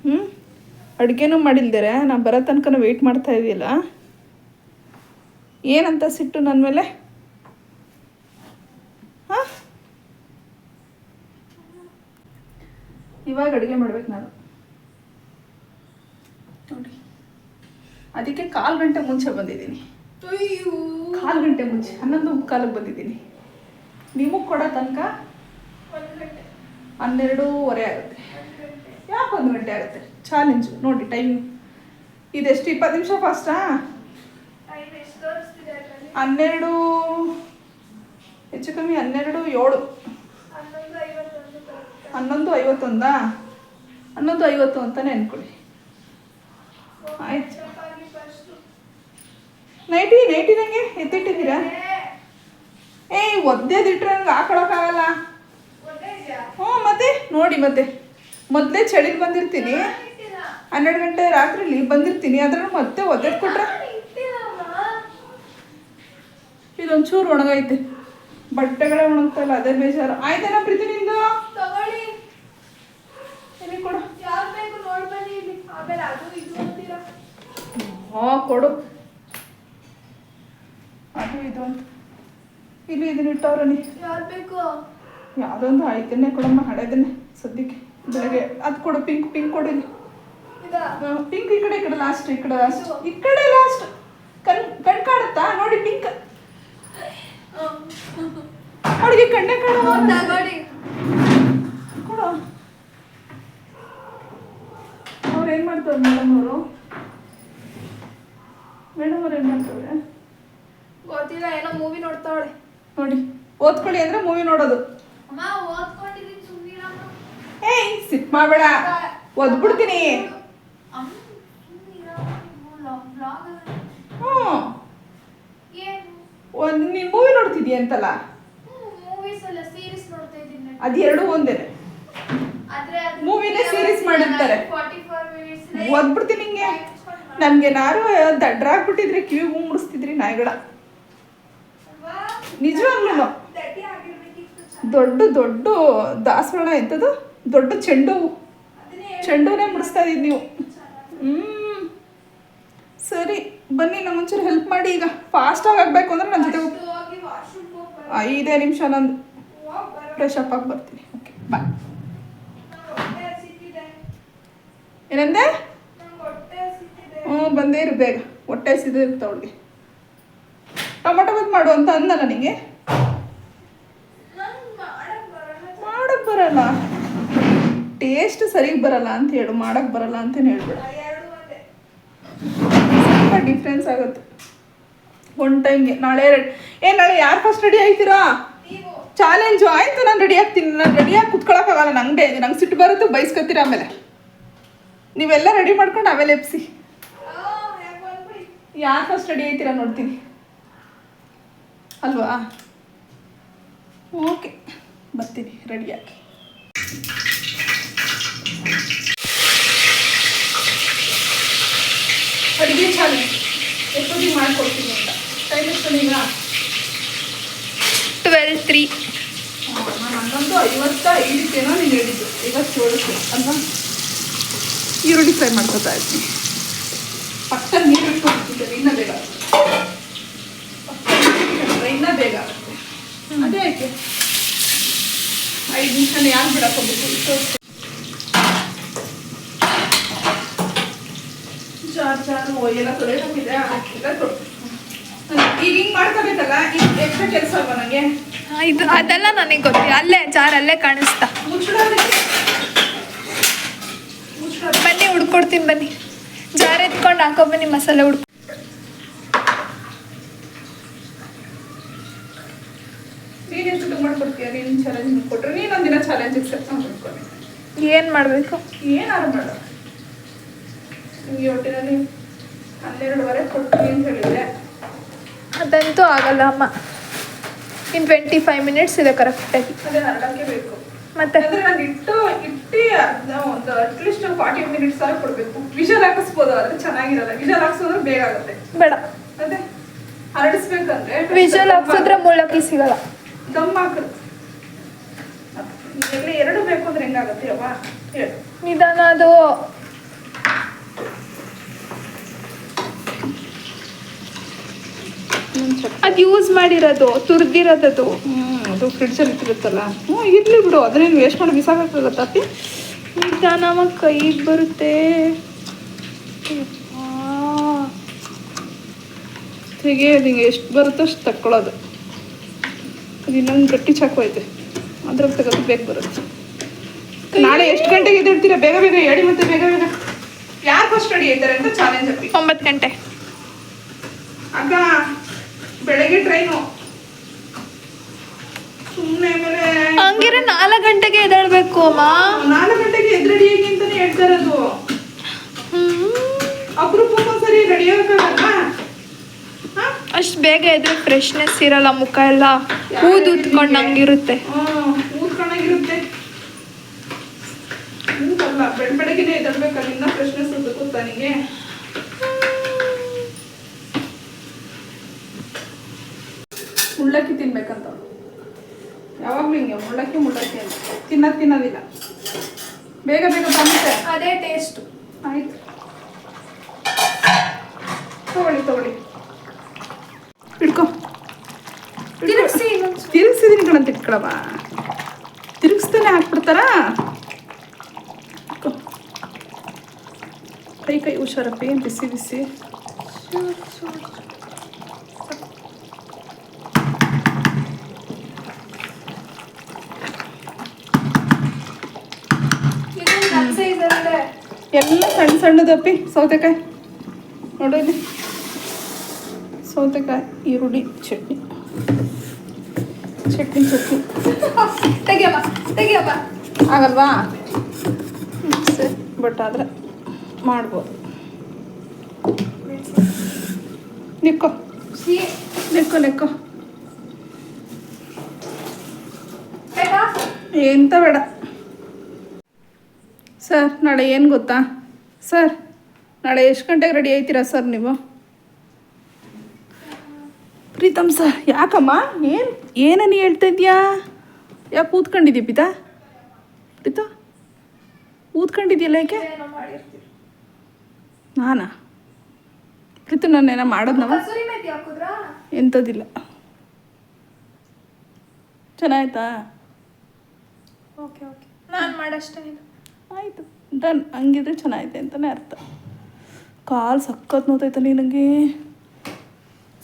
ಹ್ಞೂ ಅಡುಗೆನೂ ಮಾಡಿಲ್ದಿರ ನಾ ಬರೋ ತನಕ ವೆಯ್ಟ್ ಮಾಡ್ತಾ ಇದೆಯಲ್ಲ? ಏನಂತ ಸಿಟ್ಟು ನನ್ನ ಮೇಲೆ? ಹಾಂ? ಇವಾಗ ಅಡುಗೆ ಮಾಡ್ಬೇಕು ನಾನು. ನೋಡಿ. ಅದಕ್ಕೆ ಕಾಲು ಗಂಟೆ ಮುಂಚೆ ಬಂದಿದ್ದೀನಿ. ಕಾಲು ಗಂಟೆ ಮುಂಚೆ ಹನ್ನೊಂದು ಕಾಲಕ್ಕೆ ಬಂದಿದ್ದೀನಿ. ನಿಮಗೆ ಕೊಡೋ ತನಕ ಹನ್ನೆರಡೂವರೆ ಆಗುತ್ತೆ. ಯಾಕೆ ಒಂದು ಗಂಟೆ ಆಗುತ್ತೆ? ಚಾಲೆಂಜು ನೋಡಿ ಟೈಮ್ ಇದೆಷ್ಟು? ಇಪ್ಪತ್ತು ನಿಮಿಷ ಫಾಸ್ಟಾ ಹನ್ನೆರಡು ಹೆಚ್ಚು ಕಮ್ಮಿ ಹನ್ನೆರಡು ಏಳು. ಹನ್ನೊಂದು ಐವತ್ತೊಂದಾ ಹನ್ನೊಂದು ಐವತ್ತು ಅಂತಲೇ ಅಂದ್ಕೊಳ್ಳಿ ಆಯ್ತು. ನೈಟಿ ನೈಟಿ ನಂಗೆ ಎತ್ತಿಟ್ಟಿದ್ದೀರಾ? ಏಯ್ ಒದ್ದೇದಿಟ್ರೆ ನಂಗೆ ಹಾಕೊಳಕ್ಕಾಗಲ್ಲ. ಹ್ಞೂ ಮತ್ತೆ? ನೋಡಿ ಮತ್ತೆ. ಮೊದಲೇ ಚಳಿಗೆ ಬಂದಿರ್ತೀನಿ. ಹನ್ನೆರಡು ಗಂಟೆ ರಾತ್ರಿಲಿ ಬಂದಿರ್ತೀನಿ ಅದ್ರ ಮತ್ತೆ ಒದ್ದೆದ್ ಕೊಟ್ರೆ? ಇದೊಂಚೂರು ಒಣಗೈತೆ. ಬಟ್ಟೆಗಳೇ ಒಣಗ್ತಲ್ಲ ಅದೇ ಬೇಜಾರು. ಆಯ್ತಾನ ಪ್ರೀತಿ ನಿಂದು? ಕೊಡು. ಹಾ ಕೊಡು. ಅದು ಇದು ಅಂತ. ಇಲ್ಲಿ ಇದನ್ನ ಯಾರು ನೀ ಯಾವುದೊಂದು ಐದನ್ನೇ ಕೊಡಮ್ಮ ಹಡೆದನ್ನೆ ಸದ್ಯಕ್ಕೆ ಬೆಳಗ್ಗೆ ಅದು ಕೊಡು ಪಿಂಕ್ ಪಿಂಕ್ ಕೊಡಿಲ್ಲ. ಪಿಂಕ್ ಈ ಕಡೆ ಈ ಕಡೆ ಲಾಸ್ಟ್ ಈ ಕಡೆ ಲಾಸ್ಟ್ ಈ ಕಡೆ ಲಾಸ್ಟ್ ಕಣ್ ಕಣ್ ಕಾಣುತ್ತಾ? ನೋಡಿ ಪಿಂಕ್ ಅವಳಿಗೆ ಕಣ್ಣೆ ಕಾಣಿ ಕೊಡು. ಅವ್ರು ಏನು ಮಾಡ್ತಾರೆ ಮೇಡಮ್ ಅವರು? ಮೇಡಮ್ ಅವ್ರು ಏನು ಮಾಡ್ತಾರೆ ಗೊತ್ತಿಲ್ಲ ಏನೋ ಮೂವಿ ನೋಡ್ತಾವಳೆ. ನೋಡಿ ಓದ್ಕೊಳ್ಳಿ ಅಂದ್ರೆ ಮೂವಿ ನೋಡೋದು. ಏಯ್ ಸಿಟ್ ಮಾಡಬೇಡ. ಒದ್ಬಿಡ್ತೀನಿ ಹ್ಞೂ ಒಂದು ನೀನು ಮೂವಿ ನೋಡ್ತಿದ್ಯಾ ಅಂತಲ್ಲ? ಅದು ಎರಡು ಒಂದೇ. ಮೂವಿನೇ ಸೀರೀಸ್ ಮಾಡಿರ್ತಾರೆ. ಓದ್ಬಿಡ್ತೀನಿ ಹಿಂಗೆ ನಮ್ಗೆ ನಾರು ದಡ್ರಾಗ್ಬಿಟ್ಟಿದ್ರಿ ಕಿವಿ ಹೂ ಮುಡಿಸ್ತಿದ್ರಿ ನಾಯಿಗಳ. ನಿಜವಾಗ್ಲೂ ದೊಡ್ಡ ದೊಡ್ಡ ದಾಸವಾಳ ಎಂಥದ್ದು ದೊಡ್ಡ ಚೆಂಡು ಚೆಂಡುನೇ ಮುಡಿಸ್ತಾ ಇದ್ದೀವಿ ನೀವು. ಹ್ಞೂ ಸರಿ, ಬನ್ನಿ, ನಮ್ಮ ಒಂಚೂರು ಹೆಲ್ಪ್ ಮಾಡಿ ಈಗ. ಫಾಸ್ಟಾಗಿ ಆಗಬೇಕು ಅಂದ್ರೆ ನನ್ನ ಜೊತೆ ಐದೇ ನಿಮಿಷ ನಂದು ಫ್ರೆಶ್ ಅಪ್ ಆಗಿ ಬರ್ತೀನಿ. ಓಕೆ ಬಾಯ್ ಏನಂದೆ? ಹ್ಞೂ ಬಂದೇ ಇರು ಬೇಗ. ಹೊಟ್ಟೆ ಅವಳಿಗೆ. ಟೊಮೊಟೊ ಬಾತ್ ಮಾಡು ಅಂತ ಅಂದ ನಿಂಗೆ ನಂಗೆ ಮಾಡಕ್ ಬರಲ್ಲ ಮಾಡಕ್ ಬರಲ್ಲ ಟೇಸ್ಟ್ ಸರಿಗೆ ಬರಲ್ಲ ಅಂತ ಹೇಳು ಮಾಡಕ್ ಬರಲ್ಲ ಅಂತ ಹೇಳ್ಬೇಡ. ಸ್ವಲ್ಪ ಡಿಫ್ರೆನ್ಸ್ ಆಗುತ್ತೆ. ಒನ್ ಟೈಮ್ಗೆ ನಾಳೆ ಏ ನಾಳೆ ಯಾರು ಫಸ್ಟ್ ರೆಡಿ ಆಯ್ತೀರಾ ಚಾಲೆಂಜು ಆಯ್ತು ನಾನು ರೆಡಿ ಆಗ್ತೀನಿ. ನಾನು ರೆಡಿಯಾಗಿ ಕುತ್ಕೊಳಕ್ಕಾಗಲ್ಲ ನಂಗೆ ನಂಗೆ ಸಿಟ್ಟು ಬರುತ್ತೆ ಬೈಸ್ಕೊತೀರ ಆಮೇಲೆ. ನೀವೆಲ್ಲ ರೆಡಿ ಮಾಡ್ಕೊಂಡು ಆಮೇಲೆ ಎಪ್ಸಿ ಯಾರು ಫಸ್ಟ್ ರೆಡಿ ಆಯ್ತೀರಾ ನೋಡ್ತೀನಿ. ಅಲ್ವಾ? ಓಕೆ ಬರ್ತೀನಿ ರೆಡಿಯಾಗಿ ಅಡುಗೆ ಚಾಲೆಂಜ್ ಎಷ್ಟೊತ್ತಿಗೆ ಮಾಡ್ಕೊಡ್ತೀನಿ ಅಂತ. ಟೈಮ್ ಎಷ್ಟು ಈಗ? ಟ್ವೆಲ್ ತ್ರೀ ನಾನು ಹನ್ನೊಂದು ಐವತ್ತ ಐದಕ್ಕೇನೋ ನೀನು ಹೇಳಿದ್ದು. ಐವತ್ತೇಳಕ್ಕೆ ಅಲ್ವಾ? ಈರುಳ್ಳಿ ಫ್ರೈ ಮಾಡ್ಕೊತಾ ಇರ್ತೀನಿ ಪಕ್ಕ ನೀರು ಇಟ್ಕೊಂಡಿದ್ದೆ ಇನ್ನೂ ಬೇಗ. ಪಕ್ಕ ಇನ್ನೂ ಬೇಗ ಆಗುತ್ತೆ. ಅದೇ ಆಯ್ತು. ಐದು ನಿಮಿಷ ಯಾರು ಬಿಡಕ್ಕೆ ಹೋಗ್ಬೇಕು ಜಾರು ಎಲ್ಲ ತೊಳೆಯೋಗಿದೆ ಎಲ್ಲ ತೊಳೆ ಈಗ ಹಿಂಗೆ ಮಾಡ್ಕೋಬೇಕಲ್ಲ ಈಗ ಎಕ್ಸ್ಟ್ರಾ ಕೆಲಸ ಅಲ್ವಾ ನನಗೆ ಇದು ಅದೆಲ್ಲ ನನಗೆ ಗೊತ್ತಿಲ್ಲ ಅಲ್ಲೇ ಚಾರ್ ಅಲ್ಲೇ ಕಾಣಿಸ್ತಾ ಬನ್ನಿ ಹುಡ್ಕೊಡ್ತೀನಿ ಬನ್ನಿ. ಜಾರ್ ಎತ್ಕೊಂಡು ಹಾಕೋ ಬನ್ನಿ ಮಸಾಲೆ ಹುಡ್ಕೊ ನೀನು ಮಾಡ್ಬೇಕು ಮಾಡ್ಕೊಡ್ತೀಯ? ನೀನು ಚಾಲೆಂಜ್ ಕೊಟ್ಟರೆ ಮಾಡ್ಕೊಂಡು ಏನು ಮಾಡಬೇಕು? ಏನಾರು ಮಾಡ. ನಿಮಗೆ ಒಟ್ಟಿನಲ್ಲಿ ಹನ್ನೆರಡುವರೆ ಕೊಡ್ತೀನಿ ಅಂತ ಹೇಳಿದ್ರೆ? ಅದಂತೂ ಆಗಲ್ಲ ಅಮ್ಮ. ಇನ್ ಟ್ವೆಂಟಿ ಫೈವ್ ಮಿನಿಟ್ಸ್ ಇದೆ ಕರೆಕ್ಟಾಗಿ ಅದೇ ಹರಡಕ್ಕೆ ಬೇಕು. ಮತ್ತೆ? ಅಂದ್ರೆ ನಾನು ಇಟ್ಟು ಇಟ್ಟು ಒಂದು ಅಟ್ಲೀಸ್ಟ್ ಫಾರ್ಟಿ ಮಿನಿಟ್ಸ್ ಆದ್ರೂ ಕೊಡಬೇಕು. ವಿಷಲ್ ಹಾಕಿಸ್ಬೋದು ಆದ್ರೆ ಚೆನ್ನಾಗಿರಲ್ಲ. ವಿಷಲ್ ಹಾಕ್ಸೋದ್ರೆ ಬೇಗ ಆಗುತ್ತೆ. ಬೇಡ. ಅದೇ ಹರಡಿಸ್ಬೇಕಂದ್ರೆ ವಿಜಲ್ ಹಾಕ್ಸಿದ್ರೆ ಮೂಲಕ್ಕಿ ಸಿಗಲ್ಲ. ದಮ್ ಹಾಕು. ಎಲ್ಲ ಎರಡು ಬೇಕು ಅಂದ್ರೆ ಹೆಂಗಾಗತ್ತೆ ಅಲ್ವಾ? ಹೇಳು. ನಿಧಾನ ಅದು ಅದು ಯೂಸ್ ಮಾಡಿರೋದು ತುರ್ದಿರೋದದು. ಅದು ಅದು ಫ್ರಿಡ್ಜಲ್ಲಿ ಇಟ್ಟಿರುತ್ತಲ್ಲ. ಹ್ಞೂ ಇರ್ಲಿ ಬಿಡು ಅದನ್ನೇನು ವೇಸ್ಟ್ ಮಾಡಿ ಬಿಸಾಕಕ್ಕಾಗತ್ತಾ ಅಪ್ಪಿ. ನಿಧಾನವ ಕೈಗೆ ಬರುತ್ತೆ. ಹೀಗೆ ನಿಂಗೆ ಎಷ್ಟು ಬರುತ್ತೋ ಅಷ್ಟು ತಕ್ಕೊಳ್ಳೋದು ಅದು ಇನ್ನೊಂದು ಗಟ್ಟಿ ಚಾಕು ಐತೆ. ಅದ್ರಲ್ಲಿ ತೆಗೆದು ಬೇಗ ಬರುತ್ತೆ. ನಾಳೆ ಎಷ್ಟು ಗಂಟೆಗೆ ಇದ್ದಿರ್ತೀರಾ ಬೇಗ ಬೇಗ ಎಡಿ ಮತ್ತೆ ಬೇಗ ಬೇಗ. ಯಾರು ಫಸ್ಟ್ ರೆಡಿ ಆಯ್ತಾರೆ ಅಂತ ಚಾಲೆಂಜ್ ಒಂಬತ್ತು ಗಂಟೆ. ಅಕ್ಕ. ಬೆಳಗ್ಗೆ ಟ್ರೈನು ಸುಮ್ಮನೆ ಆಮೇಲೆ ಹಂಗಿರ ನಾಲ್ಕು ಗಂಟೆಗೆ ಎದ್ದೇಳ್ಬೇಕು ಅಮ್ಮ. ನಾಲ್ಕು ಗಂಟೆಗೆ ಎದ್ ರೆಡಿ ಆಗಿ ಅಂತಾನೆ ಹೇಳ್ತಾ ಇರೋದು. ಸರಿ ರೆಡಿ ಆಗಲ್ಲ ಅಷ್ಟು ಬೇಗ ಎದ್ರೆ ಫ್ರೆಶ್ನೆಸ್ ಇರಲ್ಲ ಮುಖ ಎಲ್ಲ. ಊದು ಉತ್ಕೊಂಡಂಗಿರುತ್ತೆ ಹಂಗಿರುತ್ತೆ. ಊದ್ಕೊಂಡಾಗಿರುತ್ತೆ ಹಂಗಲ್ಲ ಬೆಳ್ ಬೆಳಗ್ಗೆನೆ ಎದ್ದೇಳ್ಬೇಕು ಅಲ್ಲಿಂದ ಫ್ರೆಶ್ನೆಸ್ ತನಿಗೆ ಮುಳ್ಳಕ್ಕಿ ತಿನ್ಬೇಕಂತ. ಯಾವಾಗಲೂ ಹಿಂಗೆ ಮುಳ್ಳಕ್ಕಿ ಮುಳ್ಳಕ್ಕಿ ಅಂತ. ತಿನ್ನೋದು ತಿನ್ನೋದಿಲ್ಲ. ಬೇಗ ಬೇಗ ಬಂದುತ್ತೆ ಅದೇ ಟೇಸ್ಟ್ ಆಯ್ತು. ತಗೊಳ್ಳಿ ತಗೊಳ್ಳಿ. ಹಿಡ್ಕೊ ತಿರುಗಿಸಿ ತಿರುಗಿಸಿದೀನಿ ಕಣ ತಿಟ್ಕೊಳವ ತಿರುಗಿಸ್ತಾನೆ ಹಾಕ್ಬಿಡ್ತಾರಾ. ಕೈ ಕೈ ಹುಷಾರಪ್ಪಿ ಬಿಸಿ ಬಿಸಿ. ಎಲ್ಲ ಸಣ್ಣ ಸಣ್ಣದಪ್ಪಿ ಸೌತೆಕಾಯಿ. ನೋಡು ಇಲ್ಲಿ. ಸೌತೆಕಾಯಿ ಈರುಳ್ಳಿ ಚಟ್ನಿ. ಚಟ್ನಿ ಚಟ್ನಿ. ತೆಗಿಯಪ್ಪ ತೆಗಿಯಪ್ಪ. ಆಗಲ್ವಾ? ಸರಿ ಬಟ್ ಆದರೆ ಮಾಡ್ಬೋದು. ನಿಕ್ಕೋ. ನಿಕ್ಕೋ ನಿಕ್ಕೋ. ಎಂತ ಬೇಡ. ಸರ್, ನಾಳೆ ಏನು ಗೊತ್ತಾ? ಸರ್, ನಾಳೆ ಎಷ್ಟು ಗಂಟೆಗೆ ರೆಡಿ ಆಯ್ತೀರಾ ಸರ್ ನೀವು? ಪ್ರೀತಮ್ ಸರ್, ಯಾಕಮ್ಮ? ಏನು ಏನని ಹೇಳ್ತಾ ಇದೆಯಾ ಯಾಕೆ ಕೂತ್ಕೊಂಡಿದ್ದೀಯ ಪಿತಾ? ಪ್ರೀತ? ಕೂತ್ಕೊಂಡಿದ್ಯಲ್ಲ ಯಾಕೆ? ನಾನಾ? ಪ್ರೀತು ನಾನೇನ ಮಾಡೋದು ಹಾಕಿದ್ರಾ ಎಂಥದ್ದಿಲ್ಲ. ಚೆನ್ನಾಯ್ತಾ? Okay okay. ನಾನು ಮಾಡಷ್ಟೇ ಆಯಿತು. ಡನ್ ಹಂಗಿದ್ರೆ ಚೆನ್ನಾಗಿದೆ ಅಂತಲೇ ಅರ್ಥ. ಕಾಲು ಸಖತ್ ನೋತೈತೆ ನನಗೆ.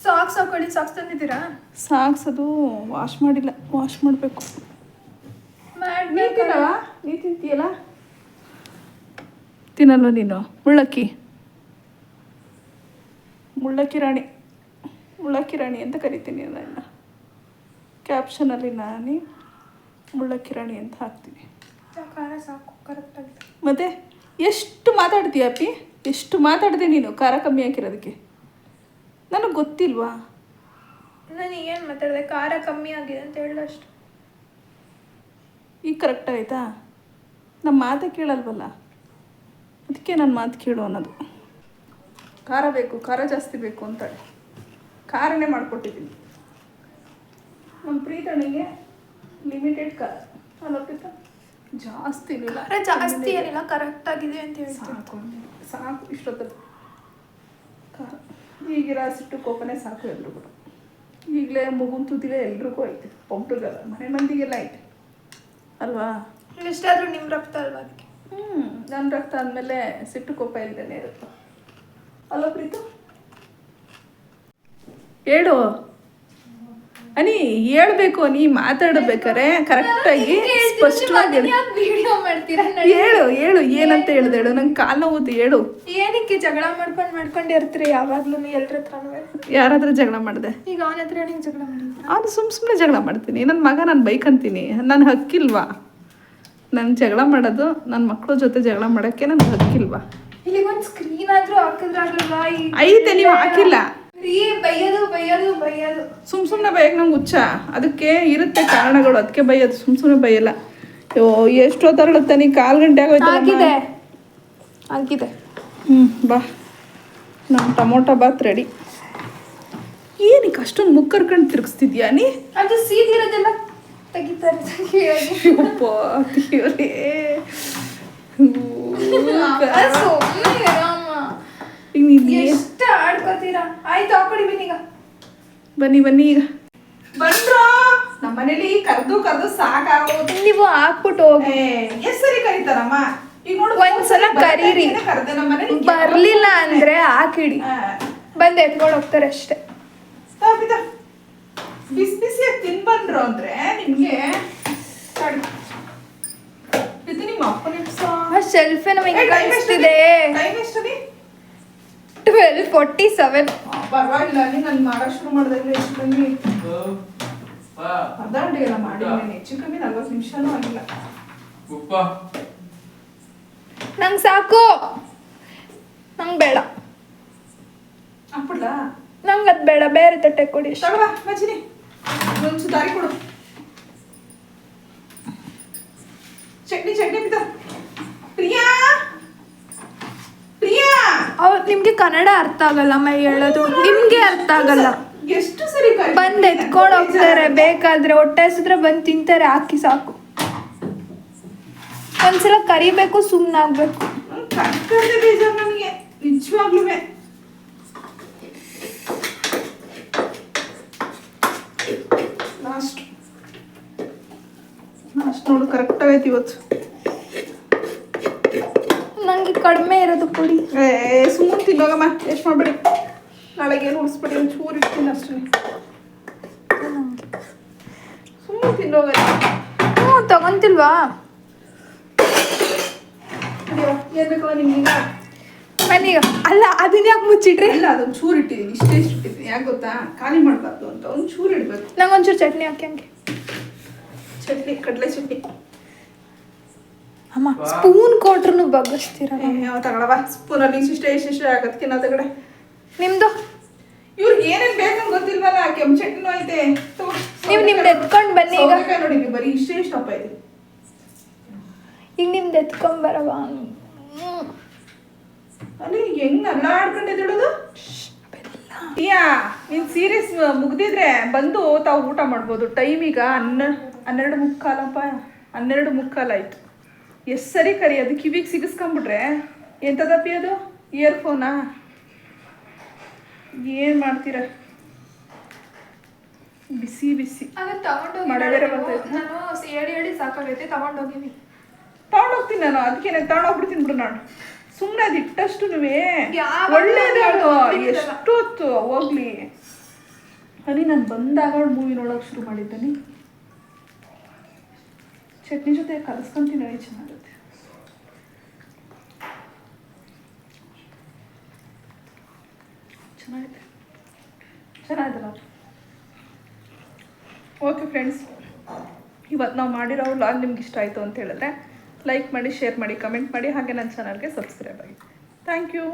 ಸಾಕ್ಸ್ ಹಾಕೊಳ್ಳಿ ಸಾಕ್ಸ್ ತಂದಿದ್ದೀರಾ? ಸಾಕ್ಸ್ ಅದು ವಾಶ್ ಮಾಡಿಲ್ಲ ವಾಶ್ ಮಾಡಬೇಕು. ನೀ ತಿಂತೀಯಲ್ಲ? ತಿನ್ನಲ್ವ ನೀನು? ಮುಳ್ಳಕ್ಕಿ? ಮುಳ್ಳಕ್ಕಿ ರಾಣಿ. ಮುಳ್ಳಕ್ಕಿ ರಾಣಿ ಅಂತ ಕರಿತೀನಿ ಅದನ್ನು. ಕ್ಯಾಪ್ಷನಲ್ಲಿ ನಾನು ಮುಳ್ಳಕ್ಕಿ ರಾಣಿ ಅಂತ ಹಾಕ್ತೀನಿ. ಖಾರ ಸಾಕು ಕರೆಕ್ಟಾಗಿ ಮತ್ತೆ ಎಷ್ಟು ಮಾತಾಡ್ತೀಯ ಅಪ್ಪಿ? ಎಷ್ಟು ಮಾತಾಡಿದೆ ನೀನು ಖಾರ ಕಮ್ಮಿ ಹಾಕಿರೋದಕ್ಕೆ? ನನಗೆ ಗೊತ್ತಿಲ್ವಾ? ನಾನು ಏನು ಮಾತಾಡಿದೆ? ಖಾರ ಕಮ್ಮಿ ಆಗಿದೆ ಅಂತ ಹೇಳಷ್ಟು ಈಗ ಕರೆಕ್ಟ್ ಆಯ್ತಾ? ನಮ್ಮ ಮಾತೇ ಕೇಳಲ್ವಲ್ಲ? ಅದಕ್ಕೆ ನನ್ನ ಮಾತು ಕೇಳು ಅನ್ನೋದು. ಖಾರ ಬೇಕು ಖಾರ ಜಾಸ್ತಿ ಬೇಕು ಅಂತ ಖಾರನೇ ಮಾಡಿಕೊಟ್ಟಿದ್ದೀನಿ. ನಮ್ಮ ಪ್ರೀತಣಿಗೆ ಲಿಮಿಟೆಡ್ ಖಾರ. ಅಲ್ಲ ಪ್ರೀತ. ಜಾಸ್ತಿ ಇಲ್ಲ ಖಾರ ಜಾಸ್ತಿ ಏನಿಲ್ಲ ಕರೆಕ್ಟ್ ಆಗಿದೆ ಅಂತ ಹೇಳಿ ಸಾಕು ಸಾಕು ಇಷ್ಟೊತ್ತಲ್ಲಿ. ಖಾರ ಈಗಿರೋ ಸಿಟ್ಟು ಕೋಪನೇ ಸಾಕು ಎಲ್ರಿಗೂ. ಈಗಲೇ ಮಗುನ್ ತುದಿಲೇ ಎಲ್ರಿಗೂ ಐತೆ ಒಬ್ರಿಗಲ್ಲ ಮನೆ ಮಂದಿಗೆಲ್ಲ ಐತೆ. ಅಲ್ವಾ? ಇಷ್ಟಾದ್ರೂ ನಿಮ್ಮ ರಕ್ತ ಅಲ್ವಾ ಅದಕ್ಕೆ? ಹ್ಞೂ ನನ್ನ ರಕ್ತ ಆದಮೇಲೆ ಸಿಟ್ಟು ಕೋಪ ಇಲ್ದೇನೆ ಇರುತ್ತೆ. ಅಲ್ವಾ ಪ್ರೀತು? ಹೇಳು. ಅನಿ ಹೇಳ್ಬೇಕು ನೀ ಮಾತಾಡಬೇಕಾರೆ ಕರೆಕ್ಟಾಗಿ ಸ್ಪಷ್ಟವಾಗಿ. ವಿಡಿಯೋ ಮಾಡ್ತೀರಾ ಹೇಳು ಹೇಳು ಏನಂತ ಹೇಳ್ದೆ ಹೇಳು ನಂಗೆ ಕಾಲ ನೋವು ಹೇಳು. ಏನಕ್ಕೆ ಜಗಳ ಮಾಡ್ಕೊಂಡು ಮಾಡ್ಕೊಂಡು ಇರ್ತೀರಿ ಯಾವಾಗ್ಲೂ ಎಲ್ರ ಹತ್ರನೂ? ಯಾರಾದ್ರೂ ಜಗಳ ಮಾಡಿದೆ? ಈಗ ಅವನ ಹತ್ರ ನಿಂಗೆ ಜಗಳ ಮಾಡಿದ್ರ ಅವ್ನು ಸುಮ್ ಸುಮ್ಮನೆ ಜಗಳ ಮಾಡ್ತೀನಿ ನನ್ನ ಮಗ ನಾನು ಬೈಕ್ ಅಂತೀನಿ ನನ್ನ ಹಕ್ಕಿಲ್ವಾ? ನಾನು ಜಗಳ ಮಾಡೋದು ನನ್ನ ಮಕ್ಕಳ ಜೊತೆ ಜಗಳ ಮಾಡೋಕ್ಕೆ ನಾನು ಹಕ್ಕಿಲ್ವಾ? ಇಲ್ಲಿ ಒಂದು ಸ್ಕ್ರೀನ್ ಆದ್ರೂ ಹಾಕಿದ್ರಾಗಲ್ವಾ ಐತೆ ನೀವು ಹಾಕಿಲ್ಲ. ಸುಮ್ ಸುಮ್ಮನೆ ಬೈಯಕ್ಕೆ ನಂಗೆ ಹುಚ್ಚ. ಅದಕ್ಕೆ ಇರುತ್ತೆ ಕಾರಣಗಳು. ಅದಕ್ಕೆ ಬೈಯೋದು. ಸುಮ್ ಸುಮ್ಮನೆ ಬೈಯಲ್ಲ. ಅಯ್ಯೋ ಎಷ್ಟೊತ್ತರಳುತ್ತೆ ನೀ ಕಾಲು ಗಂಟೆ ಆಗೋಯ್ತು ಆಗಿದೆ. ಹ್ಞೂ ಬಾ. ನಮ್ಮ ಟೊಮೊಟೊ ಬಾತ್ ರೆಡಿ ಏನಕ್ಕೆ ಅಷ್ಟೊಂದು ಮುಕ್ಕರ್ಕೊಂಡು ತಿರುಗಿಸ್ತಿದ್ಯಾ ನೀ? ಅದು ಸೀದಿರೋದೆಲ್ಲ ತೆಗಿತಾರೆ. ತೆಗಿಯೋದು. ಯಪ್ಪ, ದೇವ್ರೇ. ಅಮ್ಮ, ಸುಮ್ನೆ ಇರಮ್ಮ. ಈಗ ನೀನ್ ಏನ್- ಎಷ್ಟು ಆಡ್ಕೋತೀರಾ? ಆಯ್ತು ಆ ಕಡೆ ಬನ್ನಿ ಈಗ ಬನ್ನಿ ಬನ್ನಿ ಈಗ. ಬಂದ್ರೋ? ನಮ್ಮ ಮನೇಲಿ ಕರ್ದು ಕರ್ದು ಸಾಕಾಗೋದು. ನೀವು ಹಾಕ್ಬಿಟ್ಟು ಹೋಗಿ. ಎಷ್ಟು ಸರಿ ಕರೀತಾರಮ್ಮ. ಈಗ ನೋಡು ಒಂದ್ಸಲ ಕರೀರಿ. ಕರೆದ ನಮ್ಮ ಮನೇಲಿ ಬರ್ಲಿಲ್ಲ ಅಂದ್ರೆ ಹಾಕಿಡಿ. ಬಂದು ಎತ್ಕೊಂಡು ಹೋಗ್ತಾರೆ ಅಷ್ಟೇ. ಸ್ಥಾಪಿತ. ಬಿಸಿ ಬಿಸಿಯಾಗಿ ತಿನ್ ಬಂದ್ರು ಅಂದ್ರೆ ನಿಮ್ಗೆ. ಇದು ನಿಮ್ಮ ಅಪ್ಪನ ಶೆಲ್ಫೆ ನಮಗೆ ಕಾಣಿಸ್ತಿದೆ. time ಎಷ್ಟಡಿ? ಟ್ವೆಲ್ ಫೋರ್ಟಿ ಸೆವೆನ್ ಪರವಾಗಿಲ್ಲ ನಾನು ಮಾಡಕ್ ಶುರು ಮಾಡಿದ್ರೆ ಹೆಚ್ಚು ಕಮ್ಮಿ. ಅರ್ಧ ಗಂಟೆ ಎಲ್ಲ ಮಾಡಿ ನಾನು ಹೆಚ್ಚು ಕಮ್ಮಿ ನಲ್ವತ್ತು ನಿಮಿಷನೂ ಆಗಿಲ್ಲ. ಉಪ್ಪ. ನಂಗೆ ಸಾಕು. ನಂಗೆ ಬೇಡ. ಹಾಕ್ಬಿಡ್ಲಾ? ನಂಗೆ ಅದು ಬೇಡ ಬೇರೆ ತಟ್ಟೆ ಕೊಡಿ. ಅಷ್ಟೇ. ಮಜಿನಿ ಒಂದು ದಾರಿ ಕೊಡು. ಚಟ್ನಿ ಚಟ್ನಿ ನಿಮ್ಗೆ ಕನ್ನಡ ಅರ್ಥ ಆಗಲ್ಲ ಅಮ್ಮ ಹೇಳೋದು. ನಿಮ್ಗೆ ಅರ್ಥ ಆಗಲ್ಲ. ಎಷ್ಟು ಸರಿ ಬಂದು ಎತ್ಕೊಂಡು ಹೋಗ್ತಾರೆ ಬೇಕಾದ್ರೆ ಹೊಟ್ಟೆ ಹಸಿದ್ರೆ ಬಂದು ತಿಂತಾರೆ ಹಾಕಿ ಸಾಕು. ಒಂದ್ಸಲ ಕರಿಬೇಕು ಸುಮ್ಮನಾಗ್ಬೇಕು ನಿಜವಾಗ್ಲೂ. ಲಾಸ್ಟ್ ಲಾಸ್ಟ್ ನೋಡು ಕರೆಕ್ಟ್ ಆಗೈತಿ ಇವತ್ತು ನಂಗೆ ಕಡಿಮೆ ಇರೋದು ಕೊಡಿ. ಸುಮ್ಮನೆ ತಿನ್ನೋಗಮ್ಮ ಎಷ್ಟು ಮಾಡ್ಬಿಡಿ. ನಾಳೆಗೆ ಏನು ಉಳಿಸ್ಬೇಡಿ ಒಂದು ಚೂರು ಇಡ್ತೀನಿ ಅಷ್ಟೇ. ಸುಮ್ಮನೆ ತಿನ್ನೋಗ ಹ್ಞೂ ತಗೊಂತಿಲ್ವಾ? ಏನು ಬೇಕಲ್ಲ ನಿಮ್ಗೆ ಅಲ್ಲ ಅದನ್ನ ಯಾಕೆ ಮುಚ್ಚಿಟ್ರಿ? ಇಲ್ಲ ಅದೊಂದು ಚೂರು ಇಟ್ಟಿದ್ದೀನಿ ಇಷ್ಟೇ ಇಷ್ಟು ಇಟ್ಟಿದ್ದೀನಿ ಯಾಕೆ ಗೊತ್ತಾ? ಖಾಲಿ ಮಾಡಬಾರ್ದು ಅಂತ ಒಂದು ಚೂರು ಇಡಬೇಕು. ನಂಗೆ ಒಂಚೂರು ಚಟ್ನಿ ಹಾಕಿ ಹಂಗೆ. ಚಟ್ನಿ ಕಡಲೆ ಚಟ್ನಿ. ಅಮ್ಮ ಸ್ಪೂನ್ ಕೊಟ್ರು ಬಗ್ಗಿಸ್ತೀರ? ತಗೊಳವ ಸ್ಪೂನಲ್ಲಿ ಇಷ್ಟಿಷ್ಟೇ ಇಷ್ಟಿಷ್ಟೇ ಆಗತ್ತೆ ನಾ ತಗಡೆ. ನಿಮ್ದು? ಇವ್ರಿಗೆ ಏನೇನು ಬೇಕಂತ ಗೊತ್ತಿಲ್ವಲ್ಲ ಕೆಂಪು ಚಟ್ನಿನೂ ಐತೆ. ನೀವು ನಿಮ್ದು ಎತ್ಕೊಂಡು ಬನ್ನಿ ಈಗ. ನೋಡಿ ಇಲ್ಲಿ ಬರೀ ಇಷ್ಟೇ ಇಷ್ಟಪ್ಪ ಇದೆ. ಈಗ ನಿಮ್ದು ಎತ್ಕೊಂಬರವ ಅಲ್ಲಿ ಹೆಂಗ್ ಅಲ್ಲಾಡ್ಕೊಂಡಿದ್ದಳು ಯಾ ನೀನ್ ಸೀರಿಯಸ್ ಮುಗ್ದಿದ್ರೆ ಬಂದು ತಾವು ಊಟ ಮಾಡ್ಬೋದು. ಟೈಮ್ ಈಗ ಹನ್ನ ಹನ್ನೆರಡು ಮುಕ್ಕಾಲಪ್ಪ. ಹನ್ನೆರಡು ಮುಕ್ಕಾಲಾಯ್ತು ಎಷ್ಟು ಸರಿ ಕರಿ ಅದು ಕಿವಿಗೆ ಸಿಗಿಸ್ಕೊಂಬಿಟ್ರೆ ಎಂಥದಪ್ಪಿ ಅದು? ಇಯರ್ಫೋನಾ ಏನು ಮಾಡ್ತೀರ? ಬಿಸಿ ಬಿಸಿ. ಅದು ತಗೊಂಡೋಗಿ ಮಳೆ. ನಾನು ಹೇಳಿ ಹೇಳಿ ಸಾಕಾಗೈತೆ ತಗೊಂಡೋಗಿನಿ. ತಗೊಂಡೋಗ್ತೀನಿ ನಾನು ಅದಕ್ಕೆ ತಗೊಂಡೋಗ್ಬಿಡ್ತೀನಿ ಬಿಡು ನಾನು. ಸುಮ್ಮನೆ ಅದು ಇಟ್ಟಷ್ಟು ಒಳ್ಳೇದು. ಎಷ್ಟು ಹೊತ್ತು ಹೋಗ್ಲಿ. ಅಲ್ಲಿ ನಾನು ಬಂದಾಗ ಮೂವಿ ನೋಡೋಕೆ ಶುರು ಮಾಡಿದ್ದೀನಿ ಚಟ್ನಿ ಜೊತೆ ಕಲಸ್ಕೊಂಡು ನೋಡಿ ಚೆನ್ನಾಗುತ್ತೆ ಚೆನ್ನಾಗಿದೆ. ಚೆನ್ನಾಗಿದಲ್ಲ ಓಕೆ ಫ್ರೆಂಡ್ಸ್ ಇವತ್ತು ನಾವು ಮಾಡಿರೋ ಲಾಗ್ ನಿಮ್ಗೆ ಇಷ್ಟ ಆಯಿತು ಅಂತ ಹೇಳಿದ್ರೆ ಲೈಕ್ ಮಾಡಿ ಶೇರ್ ಮಾಡಿ ಕಮೆಂಟ್ ಮಾಡಿ, ಹಾಗೆ ನನ್ನ ಚಾನಲ್ಗೆ ಸಬ್ಸ್ಕ್ರೈಬ್ ಆಗಿ. Thank you